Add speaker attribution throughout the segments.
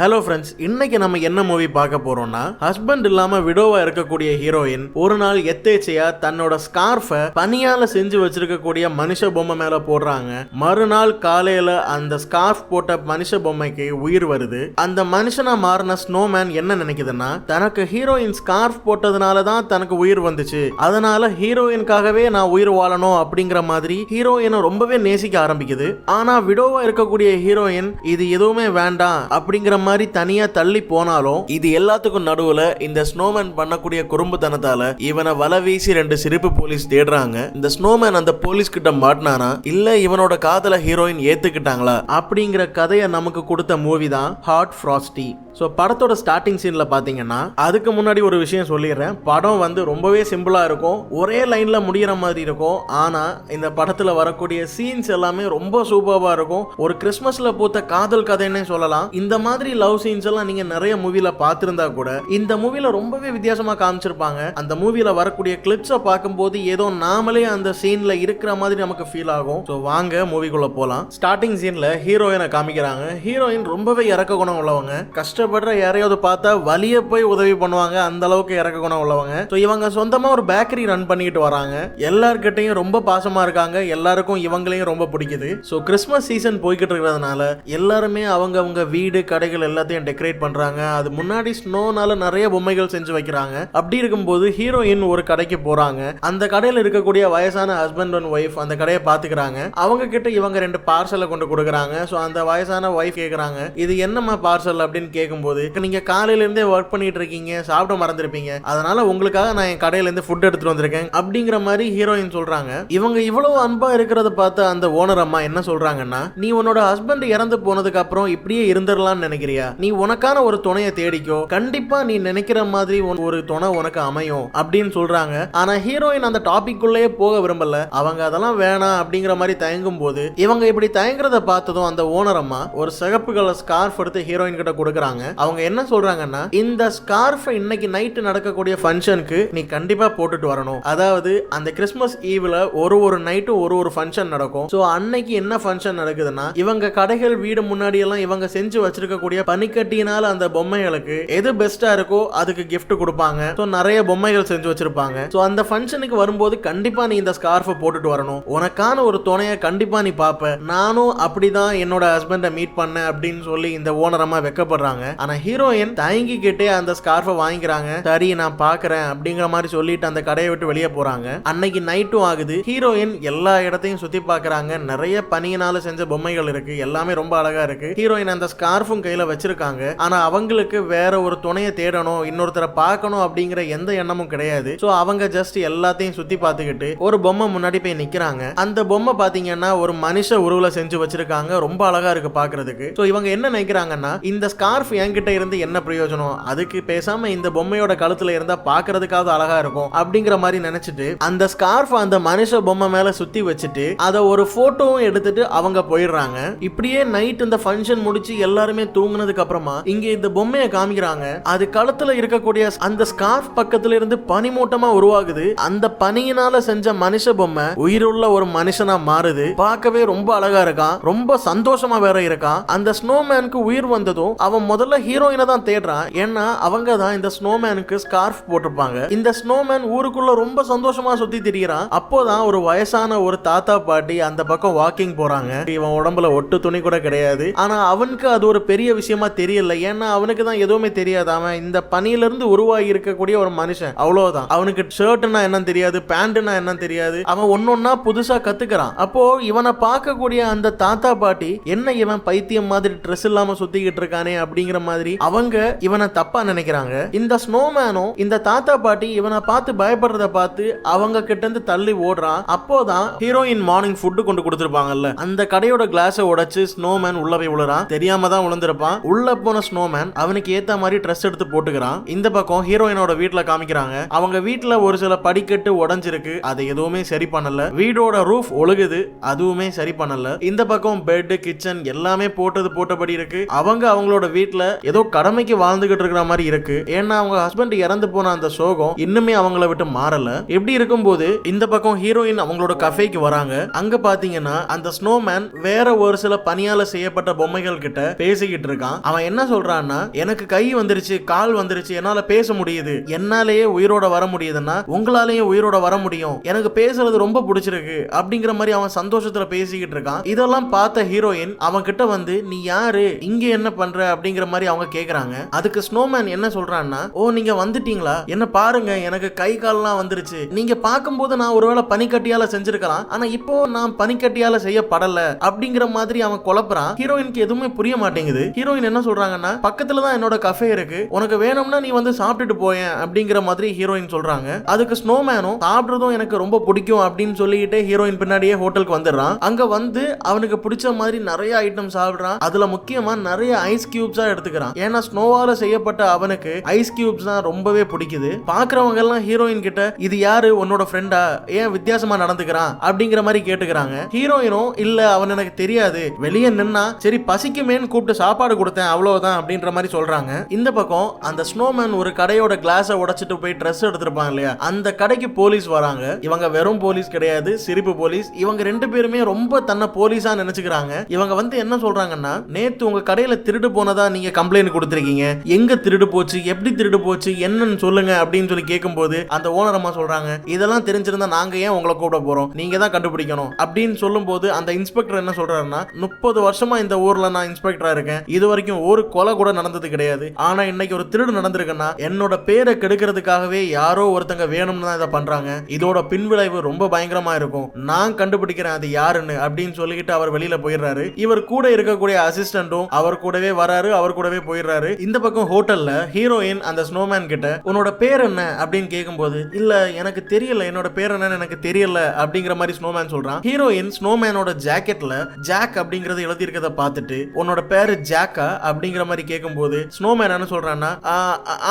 Speaker 1: Hello friends இன்னைக்கு நம்ம என்ன மூவி பார்க்க போறோம்னா ஹஸ்பண்ட் இல்லாம விடோவா இருக்கக்கூடிய ஹீரோயின் ஒரு நாள் எத்தேச்சையா தன்னோட ஸ்கார்ஃபை பனியால செஞ்சு வச்சிருக்கக்கூடிய மனுஷ பொம்மை மேல போடுறாங்க. மறுநாள் காலையில அந்த ஸ்கார்ஃப் போட்ட மனுஷ பொம்மைக்கு உயிர் வருது. அந்த மனுஷனா மாறின ஸ்னோமேன் என்ன நினைக்குதுன்னா தனக்கு ஹீரோயின் ஸ்கார்ஃப் போட்டதுனால தான் தனக்கு உயிர் வந்துச்சு. அதனால ஹீரோயினுக்காகவே நான் உயிர் வாழணும் அப்படிங்கிற மாதிரி ஹீரோயினை ரொம்பவே நேசிக்க ஆரம்பிக்குது. ஆனா விடோவா இருக்கக்கூடிய ஹீரோயின் இது எதுவுமே வேண்டாம் அப்படிங்கிற மாதிரி தனியா தள்ளி போனாலும் இது எல்லாத்துக்கும் நடுவுல இந்த ஸ்னோமேன் பண்ணக்கூடிய குறும்புத்தனத்தால இவனை வலை வீசி ரெண்டு சிரிப்பு போலீஸ் தேடுறாங்க. இந்த ஸ்னோமேன் அந்த போலீஸ் கிட்ட மாட்டினானா? இல்ல இவனோட காதல ஹீரோயின் ஏத்துக்கிட்டாங்களா? அப்படிங்கிற கதையை நமக்கு கொடுத்த மூவி தான் ஹார்ட் ஃப்ராஸ்டி ஸோ படத்தோட ஸ்டார்டிங் சீனில் பார்த்தீங்கன்னா அதுக்கு முன்னாடி ஒரு விஷயம் சொல்லிடுறேன். படம் வந்து ரொம்பவே சிம்பிளாக இருக்கும். ஒரே லைனில் முடிகிற மாதிரி இருக்கும். ஆனால் இந்த படத்தில் வரக்கூடிய சீன்ஸ் எல்லாமே ரொம்ப சூப்பராக இருக்கும். ஒரு கிறிஸ்மஸில் பூத்த காதல் கதைன்னே சொல்லலாம். இந்த மாதிரி லவ் சீன்ஸ் எல்லாம் நீங்க நிறைய மூவில பார்த்திருந்தா கூட இந்த மூவில ரொம்பவே வித்தியாசமா காமிச்சிருப்பாங்க. அந்த மூவில வரக்கூடிய கிளிப்ஸை பார்க்கும்போது ஏதோ நாமளே அந்த சீனில் இருக்கிற மாதிரி நமக்கு ஃபீல் ஆகும். ஸோ வாங்க மூவிக்குள்ள போலாம். ஸ்டார்டிங் சீனில் ஹீரோயினை காமிக்கிறாங்க. ஹீரோயின் ரொம்பவே இறக்க குணம் உள்ளவங்க. கஷ்டப்படுற யாரையாவது பார்த்தா வலிய போய் உதவி பண்ணுவாங்க. அந்த அளவுக்கு இறக்க குணம் உள்ளவங்க. ஸோ இவங்க சொந்தமா ஒரு பேக்கரி ரன் பண்ணிட்டு வராங்க. எல்லார்கிட்டையும் ரொம்ப பாசமா இருக்காங்க. எல்லாருக்கும் இவங்களையும் ரொம்ப பிடிக்குது. ஸோ கிறிஸ்மஸ் சீசன் போய்கிட்டு இருக்கிறதுனால எல்லாருமே அவங்க அவங்க வீடு கடைகள் எல்லாத்தையும் டெக்கரேட் பண்றாங்க. அது முன்னாடி ஸ்னோனால நிறைய பொம்மைகள் செஞ்சு வைக்கிறாங்க. அப்படி இருக்கும்போது ஹீரோயின் ஒரு கடைக்கு போறாங்க. அந்த கடையில் இருக்கக்கூடிய வயசான ஹஸ்பண்ட் அண்ட் ஒய்ஃப் அந்த கடையை பாத்துக்கிறாங்க அவங்க கிட்ட இவங்க ரெண்டு பார்சலை கொண்டு கொடுக்குறாங்க. ஸோ அந்த வயசான ஒய்ஃப் கேட்குறாங்க இது என்னம்மா பார்சல் அப்படின்னு கேட்கும்போது நீங்க காலையில இருந்தே ஒர்க் பண்ணிட்டு இருக்கீங்க சாப்பிட மறந்துருப்பீங்க. அதனால உங்களுக்காக நான் என் கடையில இருந்து ஃபுட் எடுத்துட்டு வந்திருக்கேன். அப்படிங்கிற மாதிரி ஹீரோயின் சொல்றாங்க. இவங்க இவ்வளவு அன்பா இருக்கிறத பார்த்து அந்த ஓனர் அம்மா என்ன சொல்றாங்கன்னா நீ உன்னோட ஹஸ்பண்ட் இறந்து போனதுக்கு அப்புறம் இப்படியே இருந்துடலாம்னு நினைக்கிறியா நீ உனக்கான ஒரு துணையை தேடிக்கோ. கண்டிப்பா நீ நினைக்கிற மாதிரி ஒரு துணை உனக்கு அமையும் அப்படின்னு சொல்றாங்க. ஆனா ஹீரோயின் அந்த டாபிக் போக விரும்பல. அவங்க அதெல்லாம் வேணாம் அப்படிங்கிற மாதிரி தயங்கும் போது இவங்க இப்படி தயங்குறத பார்த்ததும் அந்த ஓனர் அம்மா ஒரு சிகப்பு கலர் ஸ்கார்ஃப் எடுத்து ஹீரோயின் கிட்ட கொடுக்குறாங்க. அவங்க என்ன சொல்றாங்கன்னா இந்த ஸ்கார்ஃப் இன்னைக்கு நைட்டு நடக்கக்கூடிய ஃபங்க்ஷனுக்கு நீ கண்டிப்பா போட்டுட்டு வரணும். அதாவது அந்த கிறிஸ்மஸ் ஈவ்ல ஒரு ஒரு நைட்டும் ஒரு ஒரு ஃபங்க்ஷன் நடக்கும். ஸோ அன்னைக்கு என்ன ஃபங்க்ஷன் நடக்குதுன்னா இவங்க கடைகள் வீடு முன்னாடி எல்லாம் இவங்க செஞ்சு வச்சிருக்கக்கூடிய பனிக்கட்டியினால அந்த பொம்மைகளுக்கு எது பெஸ்டா இருக்கோ அதுக்கு கிஃப்ட் கொடுப்பாங்க. ஸோ நிறைய பொம்மைகள் செஞ்சு வச்சிருப்பாங்க. ஸோ அந்த ஃபங்க்ஷனுக்கு வரும்போது கண்டிப்பா நீ இந்த ஸ்கார்ஃபை போட்டுட்டு வரணும். உனக்கான ஒரு துணையை கண்டிப்பா நீ பார்ப்ப. நானும் அப்படிதான் என்னோட ஹஸ்பண்டை மீட் பண்ணேன் அப்படின்னு சொல்லி இந்த ஓனரமா வெக்கப்படுறாங்க. ஆனா ஹீரோயின் தயங்கிக்கிட்டே அந்த ஸ்கார்ஃபை வாங்கிக்கிறாங்க. சரி நான் பாக்குறேன் அப்படிங்கிற மாதிரி சொல்லிட்டு அந்த கடையை விட்டு வெளியே போறாங்க. அன்னைக்கு நைட்டும் ஆகுது. ஹீரோயின் எல்லா இடத்தையும் சுத்தி பாக்குறாங்க நிறைய பனியினால செஞ்ச பொம்மைகள் இருக்கு. எல்லாமே ரொம்ப அழகா இருக்கு. ஹீரோயின் அந்த ஸ்கார்ஃபும் கையில வச்சிருக்காங்க. ஆனா அவங்களுக்கு வேற ஒரு துணையை தேடணும் இன்னொருத்தரை பார்க்கணும் அப்படிங்கிற எந்த எண்ணமும் கிடையாது. ஸோ அவங்க ஜஸ்ட் எல்லாத்தையும் சுத்தி பார்த்துக்கிட்டு ஒரு பொம்மை முன்னாடி போய் நிக்கிறாங்க. அந்த பொம்மை பாத்தீங்கன்னா ஒரு மனுஷ உருவல செஞ்சு வச்சிருக்காங்க. ரொம்ப அழகா இருக்கு பாக்குறதுக்கு. ஸோ இவங்க என்ன நினைக்கிறாங்கன்னா இந்த ஸ்கார்ஃப் என்கிட்ட இருந்து என்ன பிரயோஜனம்? அதுக்கு பேசாம இந்த பொம்மையோட கழுத்துல இருந்தா பாக்குறதுக்காவது அழகா இருக்கும் அப்படிங்கிற மாதிரி நினைச்சிட்டு அந்த ஸ்கார்ஃப் அந்த மனுஷ பொம்மை மேல சுத்தி வச்சுட்டு அதை ஒரு போட்டோவும் எடுத்துட்டு அவங்க போயிடுறாங்க. இப்படியே நைட் இந்த ஃபங்க்ஷன் முடிச்சு எல்லாருமே தூங்குனதுக்கு அப்புறமா இங்க இந்த பொம்மையை காமிக்கிறாங்க. அது கழுத்துல இருக்கக்கூடிய அந்த ஸ்கார்ஃப் பக்கத்துல இருந்து பனிமூட்டமா உருவாகுது. அந்த பனியினால செஞ்ச மனுஷ பொம்மை உயிருள்ள ஒரு மனுஷனா மாறுது. பார்க்கவே ரொம்ப அழகா இருக்கான் ரொம்ப சந்தோஷமா வேற இருக்கான் அந்த ஸ்னோமேனுக்கு உயிர் வந்ததும் அவன் முதல்ல ஹீரோயினை தான் தேடுறான். ஏன்னா அவங்க தான் இந்த ஸ்னோமேனுக்கு ஸ்கார்ஃப் போட்டிருப்பாங்க. இந்த ஸ்னோமேன் ஊருக்குள்ள ரொம்ப சந்தோஷமா சுத்தி திரிகிறான் அப்போதான் ஒரு வயசான ஒரு தாத்தா பாட்டி அந்த பக்கம் வாக்கிங் போறாங்க. இவன் உடம்புல ஒட்டு துணி கூட கிடையாது. ஆனா அவனுக்கு அது ஒரு பெரிய விஷயம் தெரியல. ஏன்னா அவனுக்கு தான் எதுவுமே தெரியாது. அவன் இந்த பனியில இருந்து உருவாகி இருக்கக்கூடிய ஒரு மனுஷன். அவ்வளவுதான். அவனுக்கு ஷர்ட்னா என்னன்னு தெரியாது பேண்ட்னா என்னன்னு தெரியாது. அவன் ஒன்னொன்னா புதுசா கத்துக்கிறான். அப்போ இவனை பார்க்கக்கூடிய அந்த தாத்தா பாட்டி என்ன இவன் பைத்தியம் மாதிரி ட்ரெஸ் இல்லாம சுத்திக்கிட்டு இருக்கானே? அப்படிங்கிற மாதிரி அவங்க இவனை தப்பா நினைக்கிறாங்க. இந்த ஸ்னோமேனும் இந்த தாத்தா பாட்டி இவனை பார்த்து பயப்படுறத பார்த்து அவங்க கிட்ட இருந்து தள்ளி ஓடுறான். அப்போதான் ஹீரோயின் மார்னிங் ஃபுட்டு கொண்டு கொடுத்துருப்பாங்கல்ல. அந்த கடையோட கிளாஸை உடைச்சு ஸ்னோமேன் உள்ள போய் விழுறான். தெரியாம தான் விழுந்திருப்பான். உள்ள போன ஸ்னோமேன் அவனுக்கு ஏத்த மாதிரி ட்ரெஸ் எடுத்து போட்டுக்கிறான். இந்த பக்கம் ஹீரோயினோட வீட்டுல காமிக்கிறாங்க. அவங்க வீட்டுல ஒரு சில படிக்கட்டு உடஞ்சிருக்கு. அதை எதுவுமே சரி பண்ணல. வீடோட ரூஃப் ஒழுகுது. அதுவுமே சரி பண்ணல. இந்த பக்கம் பெட் கிச்சன் எல்லாமே போட்டது போட்டபடி இருக்கு. அவங்க அவங்களோட வீட்டுல ஏதோ கடமைக்கு வாழ்ந்துகிட்டு இருக்கிற மாதிரி இருக்கு. ஏன்னா அவங்க ஹஸ்பண்ட் இறந்து போன அந்த சோகம் இன்னுமே அவங்கள விட்டு மாறல. எப்படி இருக்கும்போது இந்த பக்கம் ஹீரோயின் அவங்களோட கஃபேக்கு வராங்க. அங்க பாத்தீங்கன்னா அந்த ஸ்னோமேன் வேற ஒரு சில பணியால செய்யப்பட்ட பொம்மைகள் கிட்ட பேசிக்கிட்டு இருக்கான். அவன் என்ன சொல்றான்னா எனக்கு கை வந்துருச்சு கால் வந்துருச்சு என்னால பேச முடியுது. என்னாலேயே உயிரோட வர முடியுதுன்னா உங்களாலேயும் உயிரோட வர முடியும். எனக்கு பேசுறது ரொம்ப பிடிச்சிருக்கு அப்படிங்கிற மாதிரி அவன் சந்தோஷத்துல பேசிக்கிட்டு இருக்கான். இதெல்லாம் பார்த்த ஹீரோயின் அவன் கிட்ட வந்து நீ யாரு? இங்க என்ன பண்ற? அப்படிங்கிற மாதிரி அவங்க கேக்குறாங்க. அதுக்கு ஸ்னோமேன் என்ன சொல்றான்னா ஓ நீங்க வந்துட்டீங்களா? என்ன பாருங்க எனக்கு கை கால்லாம் வந்துருச்சு. நீங்க பார்க்கும்போது நான் ஒருவேளை பனிக்கட்டியால செஞ்சிருக்கலாம். ஆனா இப்போ நான் பனிக்கட்டியால செய்யப்படல. அப்படிங்கிற மாதிரி அவன் குழப்புறான். ஹீரோயினுக்கு எதுவுமே புரிய மாட்டேங்குது. ஹீரோ ஹீரோயின் என்ன சொல்றாங்கன்னா பக்கத்துல தான் என்னோட கஃபே இருக்கு. உனக்கு வேணும்னா நீ வந்து சாப்பிட்டுட்டு போயேன் அப்படிங்கிற மாதிரி ஹீரோயின் சொல்றாங்க. அதுக்கு ஸ்னோமேனும் சாப்பிடுறதும் எனக்கு ரொம்ப பிடிக்கும் அப்படின்னு சொல்லிட்டு ஹீரோயின் பின்னாடியே ஹோட்டலுக்கு வந்துடுறான். அங்க வந்து அவனுக்கு பிடிச்ச மாதிரி நிறைய ஐட்டம் சாப்பிடுறான். அதுல முக்கியமா நிறைய ஐஸ் கியூப்ஸா எடுத்துக்கிறான். ஏன்னா ஸ்னோவால செய்யப்பட்ட அவனுக்கு ஐஸ் கியூப்ஸ் தான் ரொம்பவே பிடிக்குது. பாக்குறவங்க எல்லாம் ஹீரோயின் கிட்ட இது யாரு? உன்னோட ஃப்ரெண்டா ஏன் வித்தியாசமா நடந்துக்கிறான்? அப்படிங்கிற மாதிரி கேட்டுக்கிறாங்க. ஹீரோயினும் இல்ல அவன் எனக்கு தெரியாது. வெளியே நின்னா சரி பசிக்குமேன்னு கூப்பிட்டு சாப்பாடு கொடுத்தேன் அவ்வளவுதான் அப்படின்ற மாதிரி சொல்றாங்க. இந்த பக்கம் அந்த ஸ்னோமேன் ஒரு கடையோட கிளாஸை உடைச்சிட்டு போய் ட்ரெஸ் எடுத்திருப்பாங்க இல்லையா? அந்த கடைக்கு போலீஸ் வராங்க. இவங்க வெறும் போலீஸ் கிடையாது சிரிப்பு போலீஸ் இவங்க ரெண்டு பேருமே ரொம்ப தன்னை போலீஸா நினைச்சுக்கிறாங்க. இவங்க வந்து என்ன சொல்றாங்கன்னா நேத்து உங்க கடையில திருடு போனதா நீங்க கம்ப்ளைண்ட் கொடுத்துருக்கீங்க? எங்க திருடு போச்சு? எப்படி திருடு போச்சு? என்னன்னு சொல்லுங்க அப்படின்னு சொல்லி கேட்கும்போது அந்த ஓனர் அம்மா சொல்றாங்க இதெல்லாம் தெரிஞ்சிருந்தா நாங்க ஏன் உங்களை கூப்பிட போறோம்? நீங்க தான் கண்டுபிடிக்கணும். அப்படின்னு சொல்லும்போது அந்த இன்ஸ்பெக்டர் என்ன சொல்றாருன்னா முப்பது வருஷமா இந்த ஊர்ல நான் இன்ஸ்பெக்டரா இருக்கேன். இது வரைக்கும் ஒரு கொலை கூட நடந்தது கிடையாது. ஆனா இன்னைக்கு ஒரு திருடு நடந்திருக்குன்னா என்னோட பேரை கெடுக்கிறதுக்காகவே யாரோ ஒருத்தங்க வேணும்னு தான் இதை பண்றாங்க. இதோட பின்விளைவு ரொம்ப பயங்கரமா இருக்கும். நான் கண்டுபிடிக்கிறேன் அது யாருன்னு அப்படின்னு சொல்லிக்கிட்டு அவர் வெளியில போயிடுறாரு. இவர் கூட இருக்கக்கூடிய அசிஸ்டண்டும் அவர் கூடவே வராரு அவர் கூடவே போயிடுறாரு. இந்த பக்கம் ஹோட்டல்ல ஹீரோயின் அந்த ஸ்னோமேன் கிட்ட உன்னோட பேர் என்ன? அப்படின்னு கேட்கும்போது இல்ல எனக்கு தெரியல. என்னோட பேர் என்னன்னு எனக்கு தெரியல. அப்படிங்கிற மாதிரி ஸ்னோமேன் சொல்றான். ஹீரோயின் ஸ்னோமேனோட ஜாக்கெட்ல ஜாக் அப்படிங்கறது எழுதி இருக்கிறத பார்த்துட்டு உன்னோட பேரு ஜாக்கா ஜாக்கா அப்படிங்கிற மாதிரி கேட்கும்போது ஸ்னோமேன் என்ன சொல்றான்னா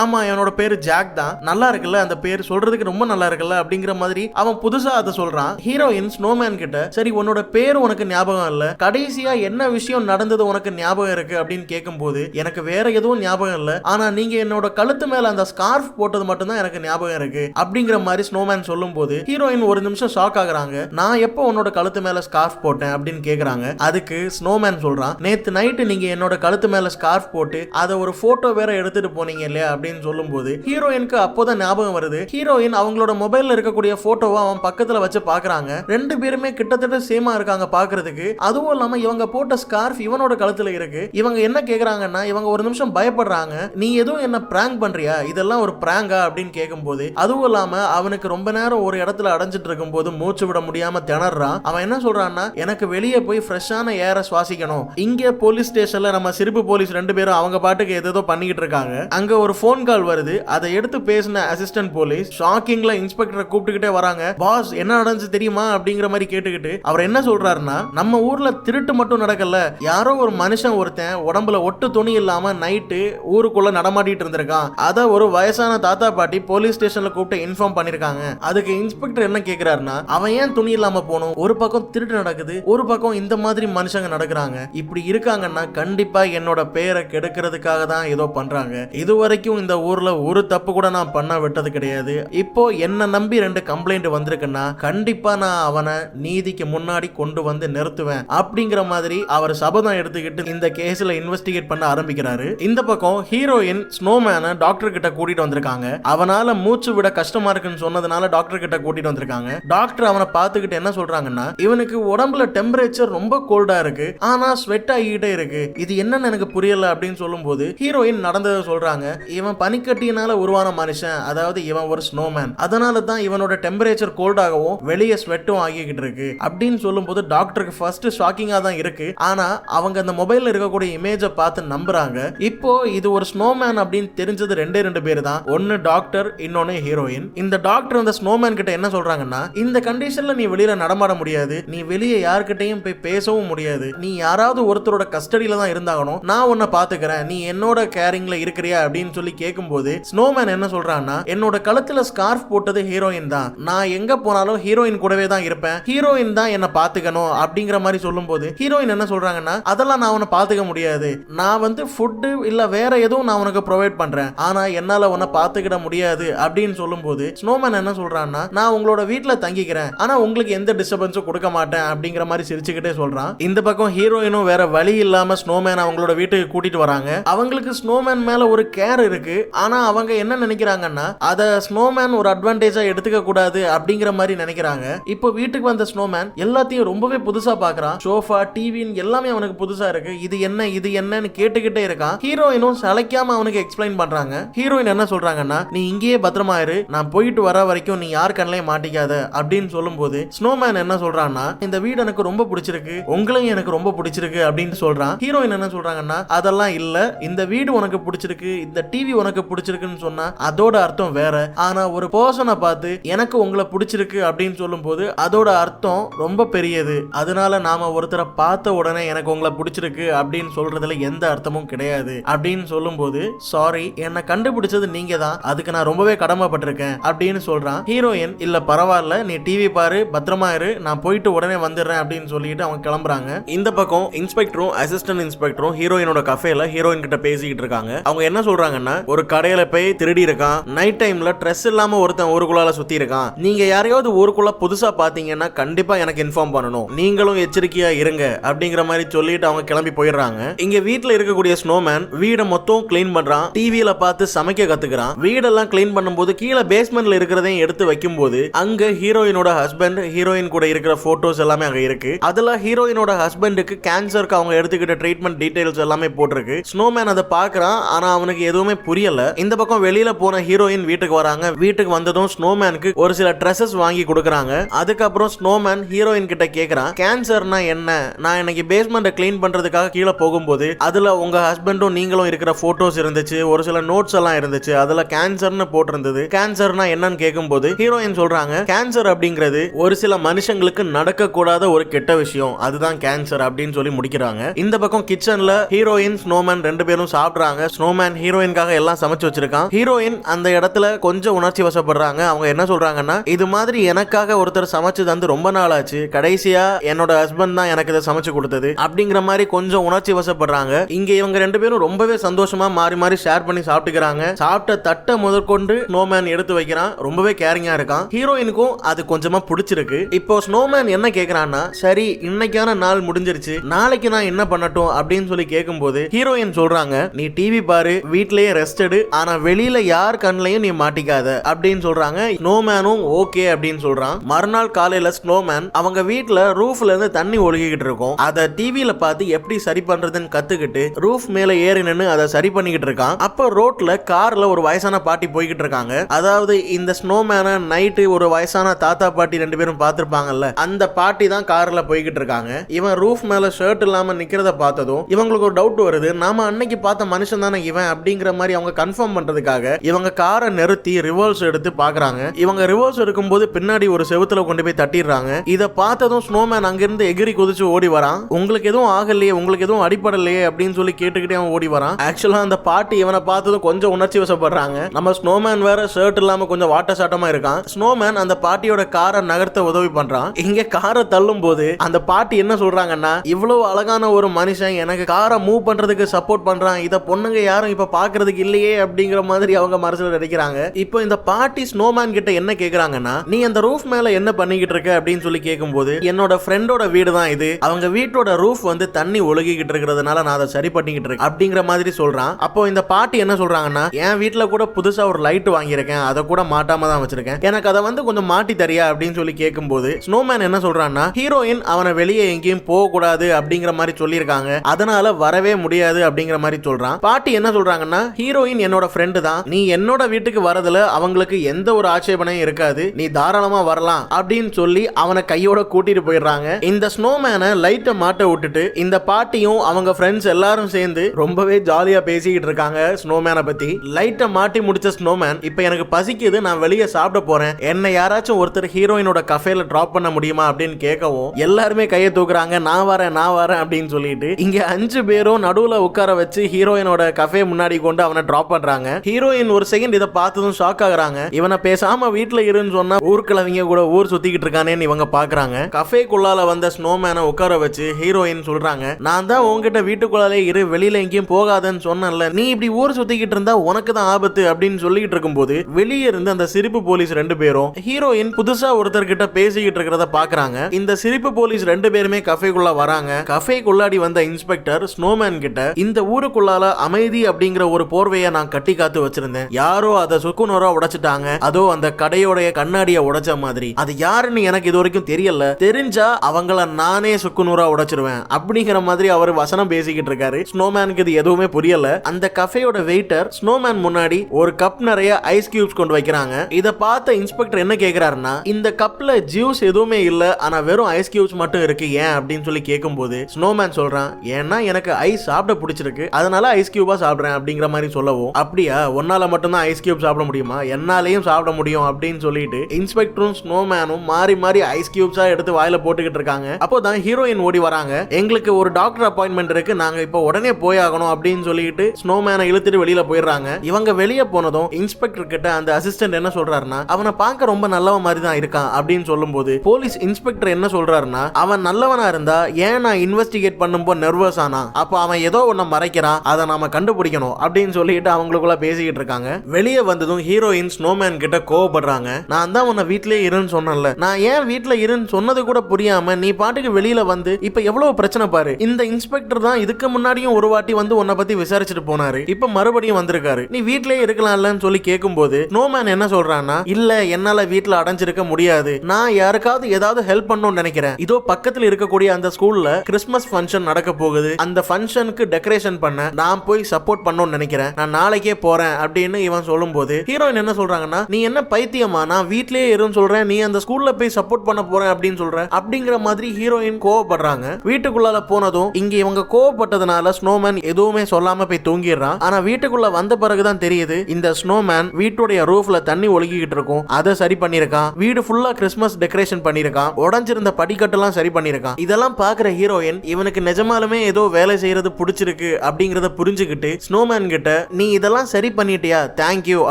Speaker 1: ஆமா என்னோட பேரு ஜாக் தான். நல்லா இருக்குல்ல அந்த பேர் சொல்றதுக்கு ரொம்ப நல்லா இருக்குல்ல அப்படிங்கிற மாதிரி அவன் புதுசா அதை சொல்றான். ஹீரோயின் ஸ்னோமேன் கிட்ட சரி உன்னோட பேர் உனக்கு ஞாபகம் இல்ல. கடைசியா என்ன விஷயம் நடந்தது உனக்கு ஞாபகம் இருக்கு? அப்படின்னு கேட்கும்போது எனக்கு வேற எதுவும் ஞாபகம் இல்ல. ஆனா நீங்க என்னோட கழுத்து மேல அந்த ஸ்கார்ஃப் போட்டது மட்டும்தான் எனக்கு ஞாபகம் இருக்கு அப்படிங்கிற மாதிரி ஸ்னோமேன் சொல்லும் போது ஹீரோயின் ஒரு நிமிஷம் ஷாக் ஆகுறாங்க. நான் எப்போ உன்னோட கழுத்து மேல ஸ்கார்ஃப் போட்டேன்? அப்படின்னு கேக்குறாங்க. அதுக்கு ஸ்னோமேன் சொல்றான் நேத்து நைட்டு நீங்க என்னோட கழுத்து மேல ஸ்கார்ஃப் போட்டு அதை ஒரு போட்டோ வேற எடுத்துட்டு போனீங்க இல்லையா அப்படின்னு சொல்லும்போது ஹீரோயினுக்கு அப்போதான் ஞாபகம் வருது. ஹீரோயின் அவங்களோட மொபைல்ல இருக்கக்கூடிய போட்டோவை அவன் பக்கத்துல வச்சு பாக்குறாங்க. ரெண்டு பேருமே கிட்டத்தட்ட சேமா இருக்காங்க பாக்குறதுக்கு. அதுவும் இல்லாம இவங்க போட்ட ஸ்கார்ஃப் இவனோட கழுத்துல இருக்கு. இவங்க என்ன கேக்குறாங்கன்னா இவங்க ஒரு நிமிஷம் பயப்படுறாங்க. நீ எதுவும் என்ன பிராங்க் பண்றியா? இதெல்லாம் ஒரு பிராங்கா அப்படின்னு கேட்கும்போது அதுவும் இல்லாம அவனுக்கு ரொம்ப நேரம் ஒரு இடத்துல அடைஞ்சிட்டு இருக்கும்போது மூச்சு விட முடியாம திணறான். அவன் என்ன சொல்றான்னா எனக்கு வெளியே போய் ஃப்ரெஷ்ஷான ஏரை சுவாசிக்கணும். இங்கே போலீஸ் ஸ்டேஷன்ல நம்ம சிறு சிரிப்பு போலீஸ் ரெண்டு பேரும் அவங்க பாட்டுக்கு ஏதேதோ பண்ணிக்கிட்டு இருக்காங்க. அங்க ஒரு ஃபோன் கால் வருது. அதை எடுத்து பேசின அசிஸ்டன்ட் போலீஸ் ஷாக்கிங்ல இன்ஸ்பெக்டரை கூப்பிட்டுக்கிட்டே வராங்க. பாஸ் என்ன நடந்துச்சு தெரியுமா? அப்படிங்கிற மாதிரி கேட்டுக்கிட்டு அவர் என்ன சொல்றாருன்னா நம்ம ஊர்ல திருட்டு மட்டும் நடக்கல. யாரோ ஒரு மனுஷன் ஒருத்தன் உடம்புல ஒட்டு துணி இல்லாம நைட்டு ஊருக்குள்ள நடமாட்டிட்டு இருந்திருக்கான். அதை ஒரு வயசான தாத்தா பாட்டி போலீஸ் ஸ்டேஷன்ல கூப்பிட்டு இன்ஃபார்ம் பண்ணிருக்காங்க. அதுக்கு இன்ஸ்பெக்டர் என்ன கேக்குறாருன்னா அவன் ஏன் துணி இல்லாம போகணும்? ஒரு பக்கம் திருட்டு நடக்குது. ஒரு பக்கம் இந்த மாதிரி மனுஷங்க நடக்கிறாங்க. இப்படி இருக்காங்கன்னா கண்டிப்பா என்னோட பேரை கெடுக்கிறதுக்காக தான் ஏதோ பண்றாங்க. இது வரைக்கும் இந்த ஊர்ல ஒரு தப்பு கூட நான் பண்ண விட்டது கிடையாது. இப்போ என்ன நம்பி ரெண்டு கம்ப்ளைண்ட் வந்திருக்குன்னா கண்டிப்பா நான் அவனை நீதிக்கு முன்னாடி கொண்டு வந்து நிறுத்துவேன் அப்படிங்கிற மாதிரி அவர் சபதம் எடுத்துக்கிட்டு இந்த கேஸ்ல இன்வெஸ்டிகேட் பண்ண ஆரம்பிக்கிறாரு. இந்த பக்கம் ஹீரோயின் ஸ்னோமேனை டாக்டர் கிட்ட கூட்டிட்டு வந்திருக்காங்க. அவனால மூச்சு விட கஷ்டமா இருக்குன்னு சொன்னதுனால டாக்டர் கிட்ட கூட்டிட்டு வந்திருக்காங்க. டாக்டர் அவனை பார்த்துக்கிட்டு என்ன சொல்றாங்கன்னா இவனுக்கு உடம்புல டெம்பரேச்சர் ரொம்ப கோல்டா இருக்கு. ஆனா ஸ்வெட் ஆகிக்கிட்டே இருக்கு. இது என்ன என்னன்னு எனக்கு புரியல அப்படின்னு சொல்லும்போது ஹீரோயின் நடந்ததை சொல்றாங்க இவன் பனிக்கட்டியினால உருவான மனுஷன் அதாவது இவன் ஒரு ஸ்னோமேன் அதனால தான் இவனோட டெம்பரேச்சர் கோல்டாகவும் வெளியே ஸ்வெட்டும் ஆகிக்கிட்டு இருக்கு. அப்படின்னு சொல்லும்போது டாக்டருக்கு ஃபர்ஸ்ட் ஷாக்கிங்காக தான் இருக்கு. ஆனா அவங்க அந்த மொபைல்ல இருக்கக்கூடிய இமேஜை பார்த்து நம்புறாங்க. இப்போ இது ஒரு ஸ்னோமேன் அப்படின்னு தெரிஞ்சது ரெண்டே ரெண்டு பேர் தான். ஒன்னு டாக்டர் இன்னொன்னு ஹீரோயின் இந்த டாக்டர் அந்த ஸ்னோமேன் கிட்ட என்ன சொல்றாங்கன்னா இந்த கண்டிஷன்ல நீ வெளியில நடமாட முடியாது. நீ வெளியே யார்கிட்டயும் போய் பேசவும் முடியாது. நீ யாராவது ஒருத்தரோட கஸ்டடியில தான் இருந்தாகணும். நான் உன்னை பாத்துக்கிறேன். நீ என்னோட கேரிங்ல இருக்கிறியா அப்படின்னு சொல்லி கேட்கும்போது ஸ்னோமேன் என்ன சொல்றான்னா என்னோட கழுத்துல ஸ்கார்ஃப் போட்டது ஹீரோயின் தான். நான் எங்க போனாலும் ஹீரோயின் கூடவே தான் இருப்பேன். ஹீரோயின் தான் என்ன பாத்துக்கணும். அப்படிங்கிற மாதிரி சொல்லும்போது ஹீரோயின் என்ன சொல்றாங்கன்னா அதெல்லாம் நான் உன்னை பாத்துக்க முடியாது. நான் வந்து ஃபுட்டு இல்ல வேற எதுவும் நான் உனக்கு ப்ரொவைட் பண்றேன். ஆனா என்னால உன்னை பாத்துக்கிட முடியாது. அப்படின்னு சொல்லும்போது ஸ்னோமேன் என்ன சொல்றான்னா நான் உங்களோட வீட்டுல தங்கிக்கிறேன். ஆனா உங்களுக்கு எந்த டிஸ்டர்பன்ஸும் கொடுக்க மாட்டேன். அப்படிங்கிற மாதிரி சிரிச்சுக்கிட்டே சொல்றான். இந்த பக்கம் ஹீரோயினும் வேற வழி இல்லாம ஸ்னோமேன் அவங்க அவங்களோட வீட்டுக்கு கூட்டிட்டு வராங்க. அவங்களுக்கு ஸ்னோமேன் மேல ஒரு கேர் இருக்கு. ஆனா அவங்க என்ன நினைக்கிறாங்கன்னா அத ஸ்னோமேன் ஒரு அட்வான்டேஜா எடுத்துக்க கூடாது அப்படிங்கிற மாதிரி நினைக்கிறாங்க. இப்போ வீட்டுக்கு வந்த ஸ்னோமேன் எல்லாத்தையும் ரொம்பவே புதுசா பாக்குறான். சோஃபா டிவின்னு எல்லாமே அவனுக்கு புதுசா இருக்கு. இது என்ன இது என்னன்னு கேட்டுக்கிட்டே இருக்கான். ஹீரோயினும் சளைக்காம அவனுக்கு எக்ஸ்பிளைன் பண்றாங்க. ஹீரோயின் என்ன சொல்றாங்கன்னா நீ இங்கேயே பத்திரமா இரு. நான் போயிட்டு வர வரைக்கும் நீ யார் கண்ணையும் மாட்டிக்காத. அப்படின்னு சொல்லும்போது ஸ்னோமேன் என்ன சொல்றான்னா இந்த வீடு எனக்கு ரொம்ப பிடிச்சிருக்கு. உங்களையும் எனக்கு ரொம்ப பிடிச்சிருக்கு. அப்படின்னு சொல்றான். ஹீரோயின் என்ன சொல்றாங்கன்னா அதெல்லாம் இல்ல. இந்த வீடு உனக்கு பிடிச்சிருக்கு. இந்த டிவி உனக்கு பிடிச்சிருக்குன்னு சொன்னா அதோட அர்த்தம் வேற. ஆனா ஒரு பர்சனை பார்த்து எனக்கு உங்களை பிடிச்சிருக்கு அப்படின்னு சொல்லும் போது அதோட அர்த்தம் ரொம்ப பெரியது. அதனால நாம ஒருத்தரை பார்த்த உடனே எனக்கு உங்களை பிடிச்சிருக்கு அப்படின்னு சொல்றதுல எந்த அர்த்தமும் கிடையாது. அப்படின்னு சொல்லும் போது சாரி என்னை கண்டுபிடிச்சது நீங்க தான். அதுக்கு நான் ரொம்பவே கடமைப்பட்டிருக்கேன் அப்படின்னு சொல்றான். ஹீரோயின் இல்ல பரவாயில்ல. நீ டிவி பாரு பத்திரமா இரு. நான் போயிட்டு உடனே வந்துடுறேன் அப்படின்னு சொல்லிட்டு அவங்க கிளம்புறாங்க. இந்த பக்கம் இன்ஸ்பெக்டரும் அசிஸ்டன்ட் இன்ஸ்பெக்டரும் ஹீரோயினோட கஃபேல ஹீரோயின் கிட்ட பேசிக்கிட்டு இருக்காங்க. அவங்க என்ன சொல்றாங்கன்னா ஒரு கடையில போய் திருடி இருக்கான். நைட் டைம்ல ட்ரெஸ் இல்லாம ஒருத்தன் ஊருக்குள்ளால சுத்தி இருக்கான். நீங்க யாரையாவது ஊருக்குள்ள புதுசா பாத்தீங்கன்னா கண்டிப்பா எனக்கு இன்ஃபார்ம் பண்ணணும். நீங்களும் எச்சரிக்கையா இருங்க அப்படிங்கிற மாதிரி சொல்லிட்டு அவங்க கிளம்பி போயிடுறாங்க. இங்க வீட்ல இருக்கக்கூடிய ஸ்னோமேன் வீடை மொத்தம் கிளீன் பண்றான். டிவியில பார்த்து சமைக்க கத்துக்கிறான். வீடெல்லாம் கிளீன் பண்ணும்போது கீழே பேஸ்மெண்ட்ல இருக்கிறதையும் எடுத்து வைக்கும்போது அங்க ஹீரோயினோட ஹஸ்பண்ட் ஹீரோயின் கூட இருக்கிற போட்டோஸ் எல்லாமே அங்க இருக்கு. அதுல ஹீரோயினோட ஹஸ்பண்டுக்கு கேன்சருக்கு அவங்க எடுத்துக்கிட்ட ட்ரீட்மெண்ட் டீடைல்ஸ் எல்லாமே போட்டிருக்கு. ஸ்னோமேன் அதை பார்க்கறான் ஆனா அவனுக்கு எதுவுமே புரியல. இந்த பக்கம் வெளியில் போன ஹீரோயின் வீட்டுக்கு வராங்க. வீட்டுக்கு வந்ததும் ஸ்னோமேனுக்கு ஒரு சில ட்ரெஸ்ஸஸ் வாங்கி கொடுக்குறாங்க. அதுக்கப்புறம் ஸ்னோமேன் ஹீரோயின் கிட்ட கேட்குறான் கேன்சர்னா என்ன? நான் இன்னைக்கு பேஸ்மெண்ட்டை க்ளீன் பண்ணுறதுக்காக கீழே போகும்போது அதில் உங்கள் ஹஸ்பண்டும் நீங்களும் இருக்கிற ஃபோட்டோஸ் இருந்துச்சு ஒரு சில நோட்ஸ் எல்லாம் இருந்துச்சு அதில் கேன்சர்னு போட்டிருந்தது. கேன்சர்னா என்னன்னு கேட்கும்போது ஹீரோயின் சொல்றாங்க கேன்சர் அப்படிங்கிறது ஒரு சில மனுஷங்களுக்கு நடக்கக்கூடாத ஒரு கெட்ட விஷயம். அதுதான் கேன்சர் அப்படின்னு சொல்லி முடிக்கிறாங்க. இந்த பக்கம் கிச்சன்ல ஹீரோயின் ஸ்னோமேன் ரெண்டு பேரும் சாப்பிடுறாங்க. ஸ்னோமேன் ஹீரோயின்காக எல்லாம் சமைச்சு வச்சிருக்கான். ஹீரோயின் அந்த இடத்துல கொஞ்சம் உணர்ச்சி வசப்படுறாங்க. அவங்க என்ன சொல்றாங்கன்னா இது மாதிரி எனக்காக ஒருத்தர் சமைச்சு தந்து ரொம்ப நாள் ஆச்சு கடைசியா என்னோட ஹஸ்பண்ட் தான் எனக்கு இதை சமைச்சு கொடுத்தது. அப்படிங்கிற மாதிரி கொஞ்சம் உணர்ச்சி வசப்படுறாங்க. இங்க இவங்க ரெண்டு பேரும் ரொம்பவே சந்தோஷமா மாறி மாறி ஷேர் பண்ணி சாப்பிட்டுக்கிறாங்க. சாப்பிட்ட தட்டை முதற்கொண்டு ஸ்னோமேன் எடுத்து வைக்கிறான். ரொம்பவே கேரிங்கா இருக்கான். ஹீரோயினுக்கும் அது கொஞ்சமா பிடிச்சிருக்கு. இப்போ ஸ்னோமேன் என்ன கேக்குறான்னா சரி இன்னைக்கான நாள் முடிஞ்சிருச்சு. நாளைக்கு நான் என்ன பண்ணட்டும்? அப்படின்னு சொல்லி கேட்கும்போது ஹீரோயின் சொல்றாங்க நீ டிவி பாரு வீட்லயே ரெஸ்ட் எடு ஆனா வெளியில யார் கண்ணையும் நீ மாட்டிக்காத அப்படின்னு சொல்றாங்க. ஸ்னோமேனும் ஓகே அப்படின்னு சொல்றான். மறுநாள் காலையில ஸ்னோமேன் அவங்க வீட்டுல ரூஃப்ல இருந்து தண்ணி ஒழுகிக்கிட்டு இருக்கும். அதை டிவியில பார்த்து எப்படி சரி பண்றதுன்னு கத்துக்கிட்டு ரூஃப் மேல ஏறி நின்று அதை சரி பண்ணிக்கிட்டு இருக்கான். அப்போ ரோட்ல கார்ல ஒரு வயசான பாட்டி போய்கிட்டு இருக்காங்க. அதாவது இந்த ஸ்னோமேனை நைட்டு ஒரு வயசான தாத்தா பாட்டி ரெண்டு பேரும் பார்த்திருப்பாங்கல்ல அந்த பாட்டி தான் கார்ல போய்கிட்டு இருக்காங்க. இவன் ரூஃப் மேல ஷர்ட் இல்லாம நிக்கிறத பார்த்ததும் அவங்களுக்கு ஒரு டவுட் வருது. நாம அன்னைக்கு பார்த்த மனுஷன் தானே இவன் அப்படிங்கிற மாதிரி அவங்க கன்ஃபார்ம் பண்றதுக்காக இவங்க காரை நிறுத்தி ரிவர்ஸ் எடுத்து பாக்குறாங்க இவங்க ரிவர்ஸ் எடுக்கும்போது பின்னாடி ஒரு செவுத்துல கொண்டு போய் தட்டிடுறாங்க. இதை பார்த்ததும் ஸ்னோமேன் அங்கிருந்து எகிரி குதிச்சு ஓடி வரான். உங்களுக்கு எதுவும் ஆகலையே உங்களுக்கு எதுவும் அடிப்படலையே அப்படின்னு சொல்லி கேட்டுக்கிட்டே அவன் ஓடி வரான். ஆக்சுவலா அந்த பாட்டி இவனை பார்த்ததும் கொஞ்சம் உணர்ச்சி வசப்படுறாங்க. நம்ம ஸ்னோமேன் வேற ஷர்ட் இல்லாம கொஞ்சம் வாட்ட சாட்டமா இருக்கான். ஸ்னோமேன் அந்த பாட்டியோட காரை நகர்த்த உதவி பண்றான். இங்க காரை தள்ளும் போது அந்த பாட்டி என்ன சொல்றாங்கன்னா இவ்வளவு அழகான ஒரு மனுஷன் எனக்கு காரை மூவ் பண்றதுக்கு சப்போர்ட் பண்ணுறான் இதை பொண்ணுங்க யாரும் இப்ப பாக்குறதுக்கு இல்லையே அப்படிங்கிற மாதிரி அவங்க மனசுல நினைக்கிறாங்க. இப்போ இந்த பாட்டி ஸ்னோமேன் கிட்ட என்ன கேக்குறாங்கன்னா நீ அந்த ரூஃப் மேல என்ன பண்ணிக்கிட்டு இருக்க? அப்படின்னு சொல்லி கேட்கும்போது என்னோட ஃப்ரெண்டோட வீடு தான் இது. அவங்க வீட்டோட ரூஃப் வந்து தண்ணி ஒழுகிக்கிட்டு இருக்கிறதுனால நான் அதை சரி பண்ணிக்கிட்டு இருக்கேன். அப்படிங்கிற மாதிரி சொல்றான். அப்போ இந்த பாட்டி என்ன சொல்றாங்கன்னா என் வீட்டில் கூட புதுசா ஒரு லைட் வாங்கியிருக்கேன். அதை கூட மாட்டாம தான் வச்சிருக்கேன். எனக்கு அதை வந்து கொஞ்சம் மாட்டி தரியா? அப்படின்னு சொல்லி கேட்கும்போது ஸ்னோமேன் என்ன சொல்றான்னா ஹீரோயின் அவனை வெளியே எங்கேயும் போக கூடாது அப்படிங்கிற மாதிரி சொல்லியிருக்காங்க. அதனால வரவே முடியாது அப்படிங்கிற மாதிரி சொல்றான். பாட்டி என்ன சொல்றாங்கன்னா ஹீரோயின் என்னோட ஃப்ரெண்டு தான். நீ என்னோட வீட்டுக்கு வரதுல அவங்களுக்கு எந்த ஒரு ஆட்சேபனையும் இருக்காது. நீ தாராளமா வரலாம் அப்படின்னு சொல்லி அவனை கையோட கூட்டிட்டு போயிடுறாங்க. இந்த ஸ்னோமேனை லைட்டை மாட்ட விட்டுட்டு இந்த பாட்டியும் அவங்க ஃப்ரெண்ட்ஸ் எல்லாரும் சேர்ந்து ரொம்பவே ஜாலியா பேசிக்கிட்டு இருக்காங்க ஸ்னோமேனை பத்தி. லைட்டை மாட்டி முடிச்ச ஸ்னோமேன் இப்போ எனக்கு பசிக்குது நான் வெளியே சாப்பிட போறேன். என்னை யாராச்சும் ஒருத்தர் ஹீரோயினோட கஃபேல டிராப் பண்ண முடியுமா அப்படின்னு கேட்கவும் எல்லாருமே கையை தூக்குறாங்க நான் வரேன் நான் வரேன் அப்படின்னு சொல்லிட்டு இங்க அஞ்சு பேரும் நடுவுல உட்கார வச்சு ஹீரோயினோட கஃபே முன்னாடி கொண்டு அவனை டிராப் பண்றாங்க. ஹீரோயின் ஒரு செகண்ட் இதை பார்த்ததும் ஷாக் ஆகுறாங்க. இவனை பேசாம வீட்டுல இருன்னு சொன்னா ஊர்க்கிழவிங்க கூட ஊர் சுத்திக்கிட்டு இருக்கானேன்னு இவங்க பாக்குறாங்க. கஃபேக்குள்ளால வந்த ஸ்னோமேனை உட்கார வச்சு ஹீரோயின் சொல்றாங்க நான் தான் உங்ககிட்ட வீட்டுக்குள்ளாலே இரு வெளியில எங்கேயும் போகாதன்னு சொன்னல நீ இப்படி ஊர் சுத்திக்கிட்டு இருந்தா உனக்கு தான் ஆபத்து அப்படின்னு சொல்லிட்டு இருக்கும்போது வெளியே இருந்து அந்த சிரிப்பு போலீஸ் ரெண்டு பேரும் ஹீரோயின் புதுசா ஒருத்தர்கிட்ட பேசிக்கிட்டு இருக்கிறத பாக்குறாங்க. இந்த சிரிப்பு போலீஸ் ரெண்டு பேருமே கஃபேக்குள்ள வராங்க. கஃபேக்குள்ளாடி வந்த இன்ஸ்பெக்டர் ஸ்னோமேன் கிட்ட இந்த ஊருக்குள்ளால அமைதி அப்படிங்கிற ஒரு போர்வையை நான் கட்டி காத்து வச்சிருந்தேன். யாரோ அதை சுக்குநூறா உடைச்சிட்டாங்க. அதோ அந்த கடையோடைய கண்ணாடிய உடைச்ச மாதிரி. அது யாருன்னு எனக்கு இது வரைக்கும் தெரியல. தெரிஞ்சா அவங்கள நானே சுக்குநூறா உடைச்சிருவேன். அப்படிங்கிற மாதிரி அவர் வசனம் பேசிக்கிட்டு இருக்காரு. ஸ்னோமேனுக்கு இது எதுவுமே புரியல. அந்த கஃபேயோட வெயிட்டர் ஸ்னோமேன் முன்னாடி ஒரு கப் நிறைய ஐஸ் கியூப்ஸ் கொண்டு வைக்கிறாங்க. இத பார்த்த இன்ஸ்பெக்டர் என்ன கேக்குறாருன்னா இந்த கப்ல ஜூஸ் எதுவுமே இல்ல ஆனா வெறும் ஐஸ் கியூப்ஸ் மட்டும் இருக்கு ஏன் அப்படின்னு சொல்லி கேட்கும்போது ஸ்னோமேன் சொல்றான் ஏன்னா எனக்கு எனக்கு ஐஸ் சாப்பிட பிடிச்சிருக்கு. அதனால ஐஸ் கியூபா சாப்பிடுறேன் அப்படிங்கிற மாதிரி சொல்லவும் அப்படியா? ஒன்னால மட்டும்தான் ஐஸ் கியூப் சாப்பிட முடியுமா? என்னாலையும் சாப்பிட முடியும் அப்படின்னு சொல்லிட்டு இன்ஸ்பெக்டரும் ஸ்னோமேனும் மாறி மாறி ஐஸ் கியூப்ஸா எடுத்து வாயில போட்டுக்கிட்டு இருக்காங்க. அப்போதான் ஹீரோயின் ஓடி வராங்க. எங்களுக்கு ஒரு டாக்டர் அப்பாயின்மெண்ட் இருக்கு. நாங்க இப்போ உடனே போயாகணும் அப்படின்னு சொல்லிட்டு ஸ்னோமேனை இழுத்துட்டு வெளியில போயிடுறாங்க. இவங்க வெளியே போனதும் இன்ஸ்பெக்டர் கிட்ட அந்த அசிஸ்டன்ட் என்ன சொல்றாருன்னா அவனை பார்க்க ரொம்ப நல்லவன் மாதிரி தான் இருக்கான் அப்படின்னு சொல்லும்போது போலீஸ் இன்ஸ்பெக்டர் என்ன சொல்றாருன்னா அவன் நல்லவனா இருந்தா ஏன் நான் இன்வெஸ்டிகேட் பண்ணும்போது நர்வஸ் ஆனா? அப்ப அவன் ஏதோ ஒன்ன மறைக்கிறான் அதை நாம கண்டுபிடிக்கணும் அப்படின்னு சொல்லிட்டு அவங்களுக்குள்ள பேசிக்கிட்டு இருக்காங்க. வெளியே வந்ததும் ஹீரோயின் ஸ்னோமேன் கிட்ட கோவப்படுறாங்க. நான் தான் உன்னை வீட்லயே இருன்னு சொன்னேன்ல. நான் ஏன் வீட்ல இருன்னு சொன்னது கூட புரியாம நீ பாட்டுக்கு வெளியில வந்து இப்ப எவ்வளவு பிரச்சனை பாரு. இந்த இன்ஸ்பெக்டர் தான் இதுக்கு முன்னாடியும் ஒரு வாட்டி வந்து உன்னை பத்தி விசாரிச்சுட்டு போனாரு. இப்ப மறுபடியும் வந்திருக்காரு. நீ வீட்லயே இருக்கலாம்லன்னு சொல்லி கேட்கும்போது ஸ்னோமேன் என்ன சொல்றான்னா இல்ல என்னால வீட்டுல அடைஞ்சிருக்க முடியாது. நான் யாருக்காவது ஏதாவது ஹெல்ப் பண்ணணும்னு நினைக்கிறேன். இதோ பக்கத்துல இருக்கக்கூடிய அந்த ஸ்கூல்ல கிறிஸ்மஸ் ஃபங்க்ஷன் நடக்க போகுது. அந்த ஃபங்க்ஷனுக்கு டெக்கரேஷன் பண்ண நான் போய் சப்போர்ட் பண்ணணும்னு நினைக்கிறேன். நான் நாளைக்கே போறேன் அப்படின்னு இவன் சொல்லும்போது ஹீரோயின் என்ன சொல்றாங்கன்னா நீ என்ன பைத்தியமா? நான் வீட்லயே இருன்னு சொல்றேன். நீ அந்த ஸ்கூல்ல போய் சப்போர்ட் பண்ண போறேன் அப்படின்னு சொல்ற. அப்படிங்கிற மாதிரி ஹீரோயின் கோவப்படுறாங்க. வீட்டுக்குள்ளால போனதும் இங்க இவங்க கோவப்பட்டதுனால ஸ்னோமேன் எதுவுமே சொல்லாம போய் தூங்கிடுறான். ஆனா வீட்டுக்குள்ள வந்த பிறகுதான் தெரியுது இந்த ஸ்னோமேன் வீட்டுடைய ரூஃப்ல தண்ணி ஒழுகிக்கிட்டு இருக்கும். அதை சரி பண்ணிருக்கான் வீடு ஃபுல்லா கிறிஸ்மஸ் டெக்கரேஷன் பண்ணிருக்கான் உடஞ்சிருந்த படிக்கட்டெல்லாம் சரி பண்ணிருக்கான் இதெல்லாம் பாக்குற ஹீரோயின் இவனுக்கு நிஜமாலுமே ஏதோ வேலை செய்யறது பிடிச்சிருக்கு அப்படிங்கறத புரிஞ்சுக்கிட்டு ஸ்னோமேன் கிட்ட நீ இதெல்லாம் சரி பண்ணிட்டியா? தேங்க்யூ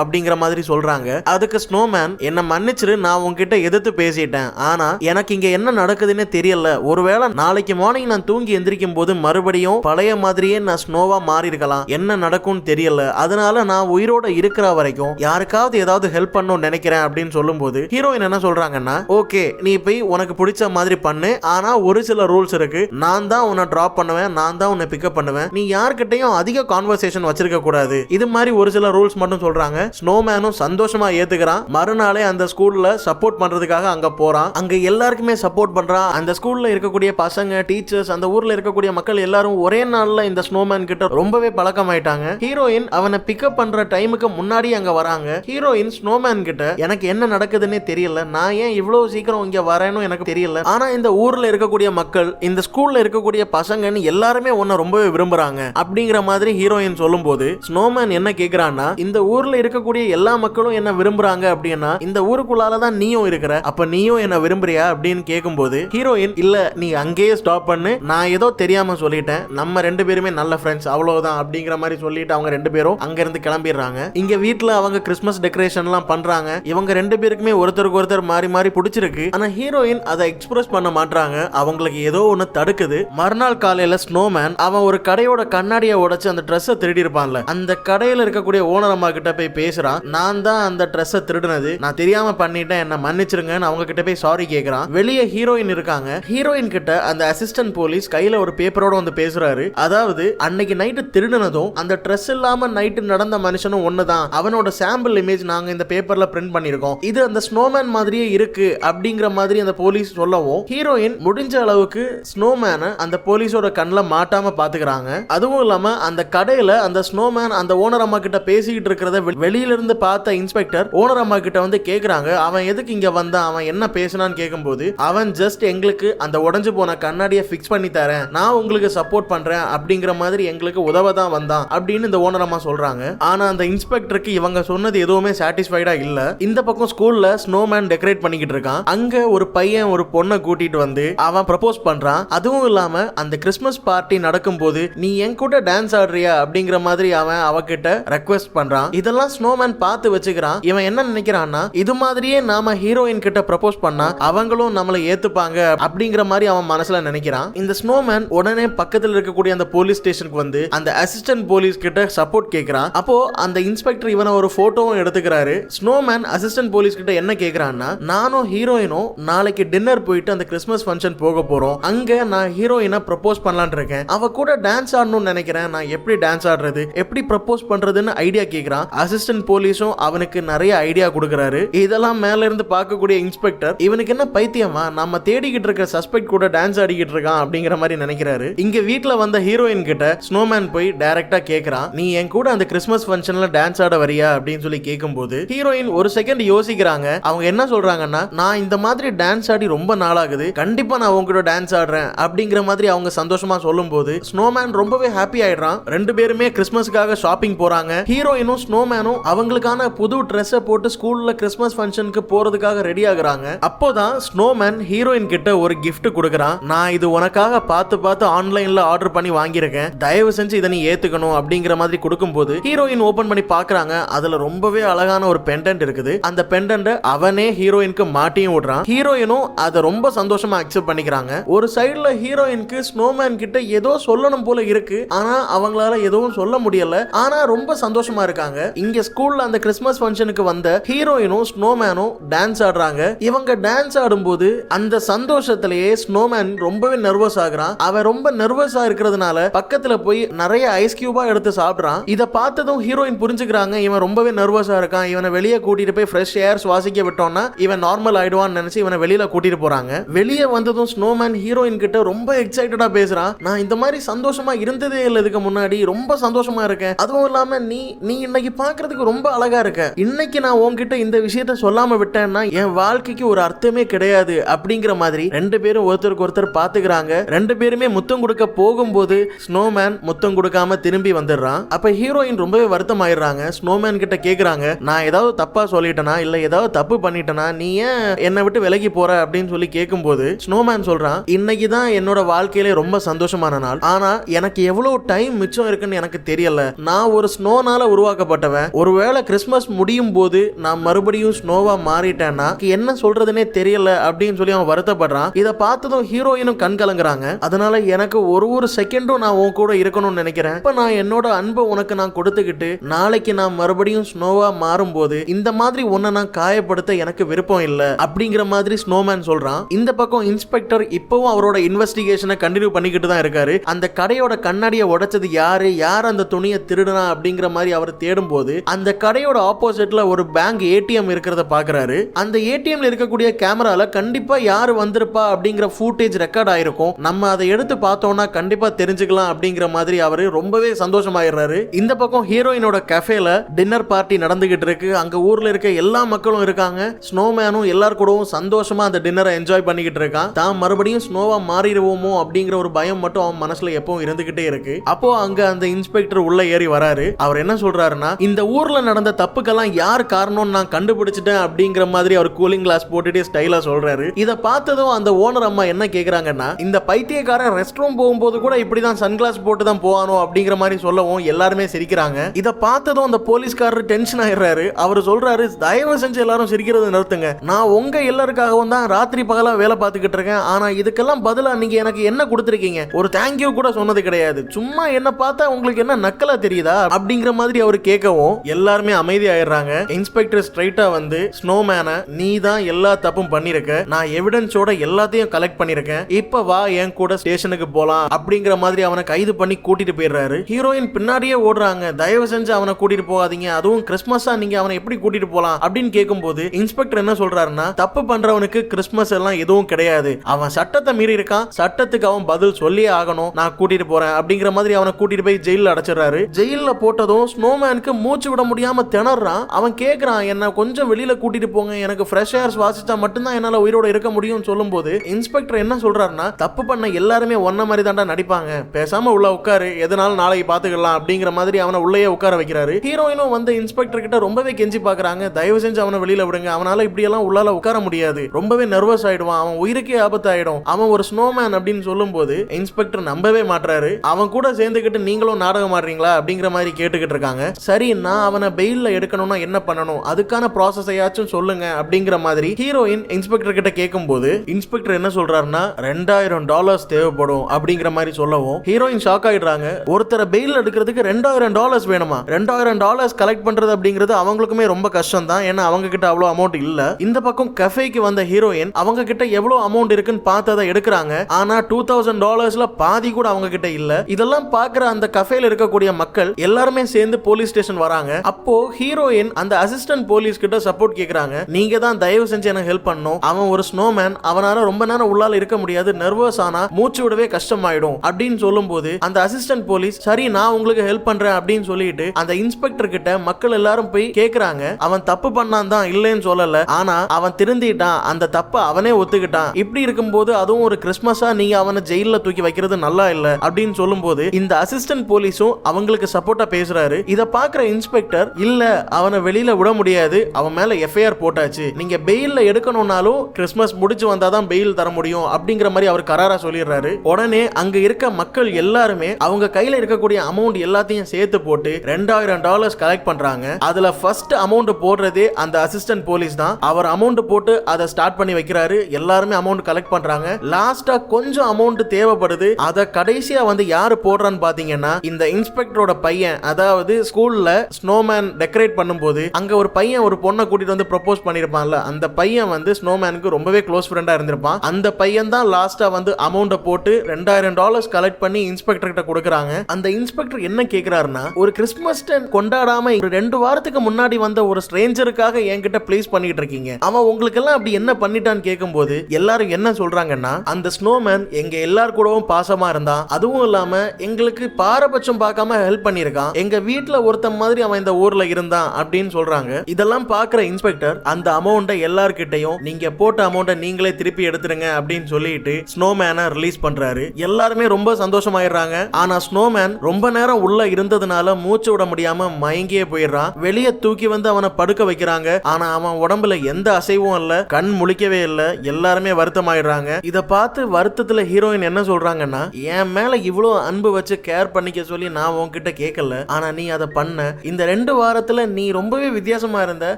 Speaker 1: அப்படிங்கிற மாதிரி சொல்றாங்க. அதுக்கு ஸ்னோமேன் என்ன மன்னிச்சிரு நான் உங்ககிட்ட எதிர்த்து பேசிட்டேன். ஆனா எனக்கு இங்க என்ன நடக்குதுன்னு தெரியல. ஒருவேளை நாளைக்கு மார்னிங் நான் தூங்கி எந்திரிக்கும் போது மறுபடியும் பழைய மாதிரியே நான் ஸ்னோவா மாறி இருக்கலாம் என்ன நடக்கும்னு தெரியல. அதனால நான் உயிரோட இருக்கிற வரைக்கும் யாருக்காவது ஏதாவது ஹெல்ப் பண்ணணும்னு நினைக்கிறேன் அப்படின்னு சொல்லும்போது ஹீரோயின் என்ன சொல்றாங்கன்னா ஓகே நீ போய் உனக்கு பிடிச்ச மாதிரி பண்ணு. ஆனா ஒரு சில ரூல்ஸ் இருக்கு. நான் தான் உன்னை டிராப் பண்ணுவேன். நான் தான் உன்னை பிக்கப் பண்ணுவேன். நீ யார்கிட்டையும் அதிக கான்வர்சேஷன் வச்சிருக்க கூடாது. இது மாதிரி ஒரு சில ரூல்ஸ் மட்டும் சொல்றாங்க. ஸ்னோமேனும் சந்தோஷமா ஏத்துக்கிறான். மறுநாளே அந்த ஸ்கூல்ல சப்போர்ட் பண்றதுக்காக அங்க போறான். அங்க எல்லாருக்குமே சப்போர்ட் பண்றான். அந்த ஸ்கூல்ல இருக்கக்கூடிய பசங்க டீச்சர்ஸ் அந்த ஊர்ல இருக்கக்கூடிய மக்கள் எல்லாரும் ஒரே நாள்ல இந்த ஸ்னோமேன் கிட்ட ரொம்பவே பழக்கம் ஆயிட்டாங்க ஹீரோயின் அவனை பிக்கப் பண்ற டைமுக்கு முன்னாடி அங்க வராங்க. ஹீரோயின் ஸ்னோமேன் கிட்ட எனக்கு என்ன நடக்குதுன்னே தெரியல. நான் ஏன் இவ்வளவு சீக்கிரம் இங்க வரேன்னு எனக்கு தெரியல. ஆனா இந்த ஊர்ல இருக்கக்கூடிய மக்கள் இந்த ஸ்கூல்ல இருக்கக்கூடிய பசங்கன்னு எல்லாருமே உன்னை ரொம்பவே விரும்புறாங்க. அப்படிங்கிற மாதிரி ஹீரோயின் சொல்லும்போது ஸ்னோமேன் என்ன கேக்குறான்னா இந்த ஊர்ல இருக்கக்கூடிய எல்லா மக்களும் என்ன விரும்புறாங்க அப்படின்னா இந்த ஊருக்குள்ளால தான் நீயும் இருக்கிற அப்ப நீயும் என்ன விரும்புறியா அப்படின்னு கேட்கும்போது ஹீரோயின் இல்ல நீ அங்கேயே ஸ்டாப் பண்ணு. நான் ஏதோ தெரியாம சொல்லிட்டேன். நம்ம ரெண்டு பேருமே நல்ல ஃப்ரெண்ட்ஸ் அவ்வளவுதான் அப்படிங்கிற மாதிரி சொல்லிட்டு அவங்க ரெண்டு பேரும் அங்க இருந்து கிளம்பிடுறாங்க. இங்க வீட்ல அவங்க கிறிஸ்மஸ் டெக்கரேஷன் எல்லாம் பண்றாங்க. இவங்க ரெண்டு பேருக்குமே ஒருத்தருக்கு ஒருத்தர் மாறி மாறி பிடிச்சிருக்கு. ஆனா ஹீரோயின் அதை எக்ஸ்பிரஸ் பண்ண மாட்டாங்க அவங்களுக்கு ஏதோ ஒன்னு தடுக்குது. மறுநாள் காலையில ஸ்னோமேன் அவன் ஒரு கடையோட கண்ணாடியை உடைச்சு அந்த ட்ரெஸ்ஸை திருடி இருப்பான்ல அந்த கடையில் இருக்கக்கூடிய ஓனர் அம்மா கிட்ட போய் பேசுறான். நான் தான் அந்த ட்ரெஸ்ஸை திருடினது. நான் தெரியாம பண்ணிட்டேன். என்ன மன்னிச்சிருங்கன்னு அவங்க கிட்ட போய் சாரி கேட்கறான் வெளியே ஹீரோயின் இருக்காங்க. ஹீரோயின் கிட்ட அந்த அசிஸ்டன்ட் போலீஸ் கையில ஒரு பேப்பரோட வந்து பேசுறாரு. அதாவது அன்னைக்கு நைட்டு திருடினதும் அந்த ட்ரெஸ் இல்லாம நைட்டு நடந்த மனுஷனும் ஒண்ணுதான். அவனோட சாம்பிள் இமேஜ் நாங்க இந்த பேப்பர்ல பிரிண்ட் பண்ணிருக்கோம் இது அந்த ஸ்னோமேன் மாதிரியே இருக்கு. அப்படிங்கிற மாதிரி அந்த போலீஸ் சொல்லவும் ஹீரோயின் முடிஞ்ச அளவுக்கு ஸ்னோமேனை அந்த போலீஸோட கண்ணில் மாட்டாம பாத்துக்கிறாங்க. அதுவும் இல்லாம அந்த கடையில அந்த ஸ்னோமேன் அந்த ஓனர் அம்மா கிட்ட பேசிக்கிட்டு இருக்கிறத வெ- வெளியில இருந்து பார்த்த இன்ஸ்பெக்டர் ஓனர் அம்மா கிட்ட வந்து கேக்குறாங்க அவன் எதுக்கு இங்க வந்தான்? அவன் என்ன பேசினான்னு கேட்கும்போது அவன் ஜஸ்ட் எங்களுக்கு அந்த உடஞ்சு போன கண்ணாடியை ஃபிக்ஸ் பண்ணி தரேன். நான் உங்களுக்கு சப்போர்ட் பண்றேன். அப்படிங்கிற மாதிரி எங்களுக்கு உதவ தான் வந்தான் அப்படின்னு இந்த ஓனர் அம்மா சொல்றாங்க. ஆனா அந்த இன்ஸ்பெக்டருக்கு இவங்க சொன்னது எதுவுமே சாட்டிஸ்ஃபைடா இல்ல. இந்த பக்கம் ஸ்கூல்ல ஸ்னோமேன் டெக்கரேட் பண்ணிக்கிட்டு இருக்கான். அங்க ஒரு பையன் ஒரு பொண்ணை கூட்டிட்டு வந்து அவன் ப்ரப்போஸ் பண்றான். அதுவும் இல்லாம அந்த கிறிஸ்மஸ் பார்ட்டி நடக்கும்போது நீ என் கூட டான்ஸ் ஆடுறியா? அப்படிங்கிற மாதிரி அவன் அவகிட்ட ரெக்வெஸ்ட் பண்றான். இதெல்லாம் ஸ்னோமேன் பார்த்து வச்சுக்கிறான். இவன் என்ன நினைக்கிறான்னா இது மாதிரியே நாம ஹீரோயின் கிட்ட ப்ரப்போஸ் பண்ணா அவங்களும் நம்மளை ஏத்துப்பாங்க அப்படிங்கிற மாதிரி அவன் மனசுல நினைக்கிறான். இந்த ஸ்னோமேன் உடனே பக்கத்துல இருக்கக்கூடிய அந்த போலீஸ் ஸ்டேஷனுக்கு வந்து அந்த அசிஸ்டன்ட் போலீஸ் கிட்ட சப்போர்ட் கேட்கிறான் அப்போ அந்த இன்ஸ்பெக்டர் இவனை ஒரு போட்டோவும் எடுத்துக்கிறாரு. ஸ்னோமேன் அசிஸ்டன்ட் போலீஸ் கிட்ட என்ன கேட்கிறான்னா நானும் ஹீரோயினும் நாளைக்கு டின்னர் போயிட்டு அந்த கிறிஸ்மஸ் ஃபங்க்ஷன் போக போறோம். அங்க நான் ஹீரோயினை ப்ரப்போஸ் பண்ணலான் இருக்கேன். அவ கூட டான்ஸ் ஆடணும்னு நினைக்கிறேன். நான் எப்படி டான்ஸ் ஆடுறது? எப்படி ப்ரப்போஸ் பண்றதுன்னு ஐடியா கேட்கிறான் அசிஸ்டன்ட் போலீஸும் அவனுக்கு நிறைய ஐடியா கொடுக்குறாரு. இதெல்லாம் மேல இருந்து பார்க்கக்கூடிய இன்ஸ்பெக்டர் இவனுக்கு என்ன பைத்தியமா? நம்ம தேடிக்கிட்டு இருக்க சஸ்பெக்ட் கூட டான்ஸ் ஆடிக்கிட்டு இருக்கான் அப்படிங்கிற மாதிரி நினைக்கிறாரு. இங்க வீட்டுல வந்த ஹீரோயின் கிட்ட ஸ்னோமேன் போய் டைரக்டா கேக்குறான். நீ என் கூட அந்த கிறிஸ்மஸ் ஃபங்க்ஷன்ல டான்ஸ் ஆட வரியா? அப்படின்னு சொல்லி கேட்கும்போது ஹீரோயின் ஒரு செகண்ட் யோசிக்கிறாங்க. அவங்க என்ன சொல்றாங்கன்னா நான் இந்த மாதிரி டான்ஸ் ஆடி ரொம்ப நாளாகுது. கண்டிப்பா நான் உங்ககிட்ட டான்ஸ் ஆடுறேன். அப்படிங்கிற மாதிரி அவங்க சந்தோஷமா சொல்லும்போது ஸ்னோமேன் ரொம்பவே ஹாப்பி ஆயிடுறான். ரெண்டு பேருமே கிறிஸ்மஸ்க்காக ஷாப்பிங் போறாங்க. ஹீரோயினும் ஸ்னோமேனும் அவங்களுக்கான புது ட்ரெஸ்ஸை போட்டு ஸ்கூல்ல கிறிஸ்மஸ் ஃபங்க்ஷனுக்கு போறதுக்காக ரெடி ஆகுறாங்க. அப்போதான் ஸ்னோமேன் ஹீரோயின் கிட்ட ஒரு கிஃப்ட் கொடுக்குறான். நான் இது உனக்காக பார்த்து பார்த்து ஆன்லைன்ல ஆர்டர் பண்ணி வாங்கியிருக்கேன். தயவு செஞ்சு இதை நீ ஏத்துக்கணும் அப்படிங்கிற மாதிரி கொடுக்கும்போது ஹீரோயின் ஓபன் பண்ணி பாக்குறாங்க அதுல ரொம்பவே அழகான ஒரு பெண்டன்ட் இருக்குது. அந்த பெண்டன்ட் அவனே ஹீரோயினுக்கு மாட்டியும் விடுறான். ஹீரோயினும் அதை ரொம்ப சந்தோஷமா அக்செப்ட் பண்ணிக்கிறாங்க. ஒரு சைடுல ஹீரோயினுக்கு ஸ்னோமேன் கிட்ட ஏதோ சொல்லணும் போல இருக்கு. ஆனா அவங்களால எதுவும் சொல்ல முடியல. ஆனா ரொம்ப சந்தோஷமா இருக்காங்க. இங்க ஸ்கூல்ல அந்த கிறிஸ்மஸ் ஃபங்க்ஷனுக்கு வந்த ஹீரோயினும் ஸ்னோமேனும் டான்ஸ் ஆடுறாங்க. இவங்க டான்ஸ் ஆடும்போது அந்த சந்தோஷத்திலேயே ஸ்னோமேன் ரொம்பவே நர்வஸ் ஆகுறான். அவன் ரொம்ப நர்வஸா இருக்கிறதுனால பக்கத்துல போய் நிறைய ஐஸ் கியூபா எடுத்து சாப்பிடுறான். இதை பார்த்ததும் ஹீரோயின் புரிஞ்சுக்கிறாங்க. இவன் ரொம்பவே நர்வஸா இருக்கான். இவனை வெளியே கூட்டிட்டு போய் ஃப்ரெஷ் ஏர் சுவாசிக்க விட்டோம்னா இவன் நார்மல் ஆயிடுவான்னு நினைச்சு இவனை வெளியில கூட்டிட்டு போறாங்க. வெளியே வந்ததும் ஸ்னோமேன் ஹீரோயின் கிட்ட ரொம்ப எக்ஸைட்டடா பேசுறான். நான் இந்த இந்த மாதிரி சந்தோஷமா இருந்ததே இல்லை இதுக்கு முன்னாடி. ரொம்ப சந்தோஷமா இருக்கேன். அதுவும் இல்லாம நீ நீ இன்னைக்கு பார்க்கிறதுக்கு ரொம்ப அழகா இருக்க. இன்னைக்கு நான் உன்கிட்ட இந்த விஷயத்த சொல்லாம விட்டேன்னா என் வாழ்க்கைக்கு ஒரு அர்த்தமே கிடையாது அப்படிங்கிற மாதிரி ரெண்டு பேரும் ஒருத்தருக்கு ஒருத்தர் பாத்துக்கிறாங்க. ரெண்டு பேருமே முத்தம் கொடுக்க போகும்போது ஸ்னோமேன் முத்தம் கொடுக்காம திரும்பி வந்துடுறான். அப்ப ஹீரோயின் ரொம்பவே வருத்தம் ஆயிடுறாங்க ஸ்னோமேன் கிட்ட கேக்குறாங்க நான் ஏதாவது தப்பா சொல்லிட்டேனா? இல்ல ஏதாவது தப்பு பண்ணிட்டேனா? நீ ஏன் என்னை விட்டு விலகி போற? அப்படின்னு சொல்லி கேட்கும்போது ஸ்னோமேன் சொல்றான் இன்னைக்கு தான் என்னோட வாழ்க்கையில ரொம்ப சந்தோஷமான நாள் ஆனா எனக்கு எவ்வளவு டைம் மிச்சம் இருக்குன்னு எனக்கு தெரியல. நான் ஒரு ஸ்னோனால உருவாக்கப்பட்டவன். ஒருவேளை கிறிஸ்மஸ் முடியும் போது நான் மறுபடியும் ஸ்னோவா மாறிட்டேன்னா என்ன சொல்றதுனே தெரியல அப்படின்னு சொல்லி அவன் வருத்தப்படுறான். இதை பார்த்ததும் ஹீரோயினும் கண் கலங்குறாங்க. அதனால எனக்கு ஒரு ஒரு செகண்டும் நான் உன் கூட இருக்கணும்னு நினைக்கிறேன். இப்ப நான் என்னோட அன்பை உனக்கு நான் கொடுத்துக்கிட்டு நாளைக்கு நான் மறுபடியும் ஸ்னோவா மாறும்போது இந்த மாதிரி உன்னை நான் காயப்படுத்த எனக்கு விருப்பம் இல்லை அப்படிங்கிற மாதிரி ஸ்னோமேன் சொல்றான். இந்த பக்கம் இன்ஸ்பெக்டர் இப்பவும் அவரோட இன்வெஸ்டிகேஷனை கண்டினியூ பண்ணிக்கிட்டு தான் இருக்காரு. அந்த கடையோட கண்ணாடியை உடைச்சது யாரு? யார் அந்த துணியை திருடுனா அப்படிங்கிற மாதிரி அவர் தேடும் போது அந்த கடையோட ஆப்போசிட்ல ஒரு பேங்க் ஏடிஎம் இருக்கிறத பாக்குறாரு. அந்த ஏடிஎம்ல இருக்கக்கூடிய கேமரால கண்டிப்பா யாரு வந்திருப்பா அப்படிங்கிற ஃபூட்டேஜ் ரெக்கார்ட் ஆயிருக்கும். நம்ம அதை எடுத்து பார்த்தோம்னா கண்டிப்பா தெரிஞ்சுக்கலாம் அப்படிங்கிற மாதிரி அவரு ரொம்பவே சந்தோஷமாயிடுறாரு. இந்த பக்கம் ஹீரோயினோட கஃபேல டின்னர் பார்ட்டி நடந்துகிட்டு இருக்கு. அங்க ஊர்ல இருக்க எல்லா மக்களும் இருக்காங்க. ஸ்னோமேனும் எல்லார் கூடவும் சந்தோஷமா அந்த டின்னரை என்ஜாய் பண்ணிக்கிட்டு இருக்கான். தான் மறுபடியும் ஸ்னோவா மாறிடுவோமோ அப்படிங்கிற ஒரு பயம் மட்டும் அவன் மனசுல எப்பவும் இருந்துகிட்டே இருக்கு. அப்போ அங்க அந்த இன்ஸ்பெக்டர் உள்ள ஏறி வராரு. அவர் என்ன சொல்றாருன்னா இந்த ஊர்ல நடந்த தப்புக்கெல்லாம் யார் காரணம்னு நான் கண்டுபிடிச்சிட்டேன் அப்படிங்கிற மாதிரி அவர் கூலிங் கிளாஸ் போட்டுட்டே ஸ்டைலா சொல்றாரு. இதை பார்த்ததும் அந்த ஓனர் அம்மா என்ன கேக்குறாங்கன்னா இந்த பைத்தியக்காரன் ரெஸ்ட் ரூம் போகும்போது கூட இப்படிதான் சன்கிளாஸ் போட்டு தான் போவானோ அப்படிங்கிற மாதிரி சொல்லவும் எல்லாருமே சிரிக்கிறாங்க. இதை பார்த்ததும் அந்த போலீஸ்காரர் டென்ஷன் ஆயிடுறாரு. அவர் சொல்றாரு தயவு செஞ்சு எல்லாரும் சிரிக்கிறது நிறுத்துங்க. நான் உங்க எல்லாருக்காகவும் தான் ராத்திரி பகலா வேலை பார்த்துக்கிட்டு இருக்கேன். ஆனா இதுக்கெல்லாம் பதிலா நீங்க எனக்கு என்ன கொடுத்துருக்கீங்க? ஒரு தேங்க்யூ கூட சொன்னது கிடையாது. சும்மா என்ன பார்த்தா உங்களுக்கு என்ன நக்கலா தெரியுதா? அப்படிங்கிற மாதிரி அவர் கேட்கவும் எல்லாருமே அமைதி ஆயிடுறாங்க. இன்ஸ்பெக்டர் ஸ்ட்ரைட்டா வந்து ஸ்னோமேனை நீ தான் எல்லா தப்பும் பண்ணிருக்க. நான் எவிடன்ஸோட எல்லாத்தையும் கலெக்ட் பண்ணிருக்கேன். இப்ப வா என் கூட ஸ்டேஷனுக்கு போலாம். அப்படிங்கிற மாதிரி அவனை கைது பண்ணி கூட்டிட்டு போயிடுறாரு. ஹீரோயின் பின்னாடியே ஓடுறாங்க. தயவு செஞ்சு அவனை கூட்டிட்டு போகாதீங்க. அதுவும் கிறிஸ்மஸா நீங்க அவனை எப்படி கூட்டிட்டு போலாம்? அப்படின்னு கேட்கும்போது இன்ஸ்பெக்டர் என்ன சொல்றாருன்னா தப்பு பண்றவனுக்கு கிறிஸ்மஸ் எல்லாம் எதுவும் கிடையாது. அவன் சட்டத்தை மீறி இருக்கான். சட்டத்துக்கு அவன் பதில் சொல்லியே ஆகணும். நான் கூட்டிட்டு போறேன் அப்படிங்கிற மாதிரி அவனை கூட்டிட்டு போய் ஜெயில அடைச்சிடுறாரு. ஜெயில போட்டதும் ஸ்னோமேனுக்கு மூச்சு விட முடியாம திணறான். அவன் கேக்குறான் என்ன கொஞ்சம் வெளியில கூட்டிட்டு போங்க. எனக்கு ஃப்ரெஷ் ஏர் சுவாசிச்சா மட்டும்தான் என்னால உயிரோட இருக்க முடியும்னு சொல்லும்போது இன்ஸ்பெக்டர் என்ன சொல்றாருன்னா தப்பு பண்ண எல்லாருமே ஒன்ன மாதிரி தாண்டா நடிப்பாங்க. பேசாம உள்ள உட்காரு. எதனாலும் நாளைக்கு பாத்துக்கலாம். அப்படிங்கிற மாதிரி அவனை உள்ளேயே உட்கார வைக்கிறாரு. ஹீரோயினும் வந்து இன்ஸ்பெக்டர் கிட்ட ரொம்பவே கெஞ்சி பாக்குறாங்க. தயவு செஞ்சு அவனை வெளியில விடுங்க. அவனால இப்படி எல்லாம் உள்ளால உட்கார முடியாது. ரொம்பவே நர்வஸ் ஆயிடுவான். அவன் உயிருக்கே ஆபத்து ஆயிடும் அவன் ஒரு ஸ்னோமேன் அப்படின்னு சொல்லும் போது இன்ஸ்பெக்டர் நம்பவே மாட்டுறாரு அவன் கூட சேர்ந்துக்கிட்டு நீங்களும் நாடகம் ஆடுறீங்களா அப்படிங்கிற மாதிரி கேட்டுக்கிட்டு இருக்காங்க. சரி நான் அவனை பெயில்ல எடுக்கணும்னா என்ன பண்ணணும்? அதுக்கான ப்ராசஸையாச்சும் சொல்லுங்க அப்படிங்கிற மாதிரி ஹீரோயின் இன்ஸ்பெக்டர் கிட்ட கேட்கும்போது இன்ஸ்பெக்டர் என்ன சொல்றாருன்னா ரெண்டாயிரம் டாலர்ஸ் தேவைப்படும் அப்படிங்கிற மாதிரி சொல்லவும் ஹீரோயின் ஷாக் ஆயிடுறாங்க. ஒருத்தரை பெயில் எடுக்கிறதுக்கு ரெண்டாயிரம் டாலர்ஸ் வேணுமா? ரெண்டாயிரம் டாலர்ஸ் கலெக்ட் பண்றது அப்படிங்கிறது அவங்களுக்குமே ரொம்ப கஷ்டம் தான் ஏன்னா அவங்க கிட்ட அவ்வளோ அமௌண்ட் இல்ல. இந்த பக்கம் கஃபேக்கு வந்த ஹீரோயின் அவங்க கிட்ட எவ்வளவு அமௌண்ட் இருக்குன்னு பார்த்து அதை எடுக்கிறாங்க. ஆனா டூ தௌசண்ட் டாலர்ஸ்ல பாதி கூட அவங்க கிட்ட இல்ல. இதெல்லாம் பாக்குற அந்த கஃபேல இருக்கக்கூடிய மக்கள் எல்லாருமே சேர்ந்து போலீஸ் ஸ்டேஷன் வராங்க. அப்போ ஹீரோயின் அந்த அசிஸ்டன்ட் போலீஸ் கிட்ட சப்போர்ட் கேக்குறாங்க. நீங்க தான் தயவு செஞ்சு எனக்கு ஹெல்ப் பண்ணும் அவன் ஒரு ஸ்னோமேன் அவனால ரொம்ப நேரம் உள்ளால இருக்க முடியாது. நர்வஸ் ஆனா மூச்சு விடவே கஷ்டமாயிடும். அப்படின்னு சொல்லும் போது அந்த அசிஸ்டன்ட் போலீஸ் சரி நான் உங்களுக்கு ஹெல்ப் பண்றேன். அப்படின்னு சொல்லிட்டு அந்த இன்ஸ்பெக்டர் கிட்ட மக்கள் எல்லாரும் போய் கேக்குறாங்க. அவன் தப்பு பண்ணான் தான் இல்லைன்னு சொல்லல. ஆனா அவன் திருந்திட்டான். அந்த தப்பை அவனே ஒத்துக்கிட்டான். இப்படி இருக்கும்போது அதுவும் ஒரு கிறிஸ்மஸா நீங்க அவனை ஜெயில தூக்கி வைக்கிறது நல்லா இல்ல அப்படின்னு சொல்லும்போது இந்த அசிஸ்டன்ட் போலீஸும் அவங்களுக்கு சப்போர்ட்டா பேசுறாரு. இத பாக்குற இன்ஸ்பெக்டர் இல்ல அவனை வெளியில விட முடியாது. அவன் மேல எஃப்ஐஆர் போட்டாச்சு. நீங்க பெயில்ல எடுக்கணும்னாலும் கிறிஸ்மஸ் முடிச்சு வந்தாதான் பெயில் தர முடியும் அப்படிங்கிற மாதிரி அவர் கராரா சொல்லிடுறாரு. உடனே அங்க இருக்க மக்கள் எல்லாருமே அவங்க கையில இருக்கக்கூடிய அமௌண்ட் எல்லாத்தையும் சேர்த்து போட்டு ரெண்டாயிரம் டாலர்ஸ் கலெக்ட் பண்றாங்க. அதுல ஃபர்ஸ்ட் அமௌண்ட் போடுறதே அந்த அசிஸ்டன்ட் போலீஸ் தான். அவர் அமௌண்ட் போட்டு அதை ஸ்டார்ட் பண்ணி வைக்கிறாரு. எல்லாருமே அமௌண்ட் கலெக்ட் பண்றாங்க. லாஸ்டா கொஞ்சம் அமௌண்ட் தேவைப்படுது. அதை கடைசியா வந்து யாரு போடுறான்னு பாத்தீங்கன்னா இந்த இன்ஸ்பெக்டரோட பையன். அதாவது ஸ்கூல்ல ஸ்னோமேன் டெக்கரேட் பண்ணும்போது அங்க ஒரு பையன் ஒரு பொண்ணை கூட்டிட்டு வந்து ப்ரொபோஸ் பண்ணிருப்பான்ல அந்த பையன் வந்து ஸ்னோமேனுக்கு ரொம்பவே க்ளோஸ் ஃப்ரெண்டா இருந்திருப்பான். அந்த பையன் தான் லாஸ்டா வந்து அமௌண்ட்டை போட்டு ரெண்டாயிரம் டாலர்ஸ் கலெக்ட் பண்ணி இன்ஸ்பெக்டர் கிட்ட கொடுக்குறாங்க. அந்த இன்ஸ்பெக்டர் என்ன கேக்குறாருன்னா ஒரு கிறிஸ்மஸ் டென் கொண்டாடாம ஒரு ரெண்டு வாரத்துக்கு முன்னாடி வந்த ஒரு ஸ்ட்ரேஞ்சருக்காக என்கிட்ட ப்ளேஸ் பண்ணிட்டு இருக்கீங்க. அவன் உங்களுக்கு எல்லாம் அப்படி என்ன பண்ணிட்டான்னு கேட்கும்போது எல்லாரும் என்ன சொல்றாங்கன்னா அந்த ஸ்னோமேன் எங்க எல்லார் கூடவும் பாசம் இருந்தான். அதுவும் இல்லாம எங்களுக்கு பாரபட்சம் பார்க்காம ஹெல்ப் பண்ணியிருக்கான். எங்க வீட்டில் ஒருத்தன் மாதிரி அவன் இந்த ஊர்ல இருந்தான் அப்படின்னு சொல்றாங்க. இதெல்லாம் பாக்குற இன்ஸ்பெக்டர் அந்த அமௌண்ட்டை எல்லார்கிட்டையும் நீங்க போட்ட அமௌண்ட்டை நீங்களே திருப்பி எடுத்துருங்க அப்படின்னு சொல்லிட்டு ஸ்னோமேனை ரிலீஸ் பண்றாரு. எல்லாருமே ரொம்ப சந்தோஷமாயிடுறாங்க. ஆனா ஸ்னோமேன் ரொம்ப நேரம் உள்ள இருந்ததுனால மூச்சு விட முடியாம மயங்கியே போயிடுறான். வெளியே தூக்கி வந்து அவனை படுக்க வைக்கிறாங்க. ஆனா அவன் உடம்புல எந்த அசைவும் இல்ல கண் முழிக்கவே இல்ல எல்லாருமே வருத்தமாயிடுறாங்க. இதை பார்த்து வருத்தத்துல ஹீரோயின் என்ன சொல்றாங்கன்னா என் மேல இவ்வளவு அன்பு வச்சு கேர் பண்ணிக்க சொல்லி நான் உன்கிட்ட கேட்கல ஆனா நீ அதை பண்ண. இந்த ரெண்டு வாரத்துல நீ ரொம்பவே வித்தியாசமா இருந்த.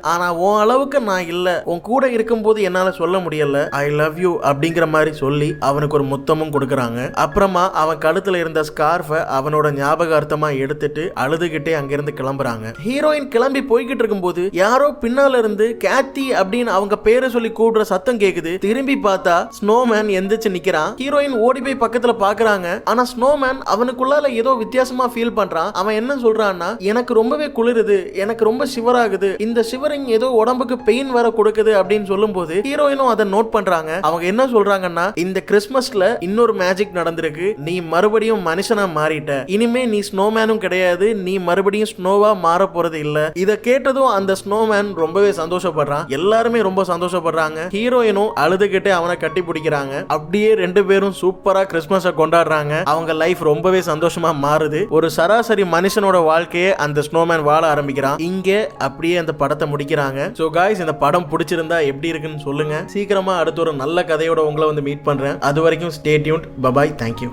Speaker 1: ஆனா உன் அளவுக்கு நான் இல்ல. உன் கூட இருக்கும்போது என்னால சொல்ல முடியல. ஐ லவ் யூ அப்படிங்கிற மாதிரி சொல்லி அவனுக்கு ஒரு முத்தமும் கொடுக்கறாங்க. அப்புறமா அவன் கழுத்துல இருந்த ஸ்கார்ஃபை அவனோட ஞாபகார்த்தமா எடுத்துட்டு அழுதுகிட்டே அங்கிருந்து கிளம்புறாங்க. ஹீரோயின் கிளம்பி போய்கிட்டு இருக்கும்போது யாரோ பின்னால இருந்து கேத்தி அப்படின்னு அவங்க பேரை சொல்லி கூப்பிடுற சத்தம் கேக்குது. திரும்பி பார்த்தா ஸ்னோமேன் எந்திரிச்சு நிக்கிறான். ஹீரோயின் ஓடி போய் பக்கத்துல பாக்குறாங்க ஆனா ஸ்னோமேன் அவனுக்குள்ளால ஏதோ வித்தியாசமா ஃபீல் பண்றான். அவன் என்ன சொல்றான்னா எனக்கு ரொம்பவே குளிருது. எனக்கு ரொம்ப சிவராகுது. இந்த சிவரிங் ஏதோ உடம்புக்கு பெயின் வர கொடுக்குது அப்படின்னு சொல்லும்போது ஹீரோயினும் அதை நோட் பண்றாங்க. அவங்க என்ன சொல்றாங்கன்னா இந்த கிறிஸ்மஸ்ல இன்னொரு மேஜிக் நடந்திருக்கு. நீ மறுபடியும் மனுஷனா மாறிட்ட. இனிமே நீ ஸ்னோமேனும் கிடையாது. நீ மறுபடியும் ஸ்னோவா மாற போறது இல்ல. இத கேட்டதும் அந்த ஸ்னோமேன் ரொம்பவே சந்தோஷப்படுறான். எல்லாருமே ரொம்ப சந்தோஷப்படுறாங்க. ஹீரோயினும் அழுதுகிட்டே அவனை கட்டி பிடிக்கிறாங்க அப்படியே ரெண்டு பேரும் சூப்பரா கிறிஸ்மஸை கொண்டாடுறாங்க. அவங்க லைஃப் ரொம்பவே சந்தோஷமா மாறுது. ஒரு சராசரி மனுஷனோட வாழ்க்கையை அந்த ஸ்னோமேன் வாழ ஆரம்பிக்கிறான். இங்க அப்படியே அந்த படத்தை முடிக்கிறாங்க. ஸோ காய்ஸ் இந்த படம் பிடிச்சிருந்தா எப்படி இருக்குன்னு சொல்லுங்க. சீக்கிரமா அடுத்த ஒரு நல்ல கதையோட உங்களை வந்து மீட் பண்றேன். அது வரைக்கும் ஸ்டே டியூன்ட் பபாய் தேங்க்யூ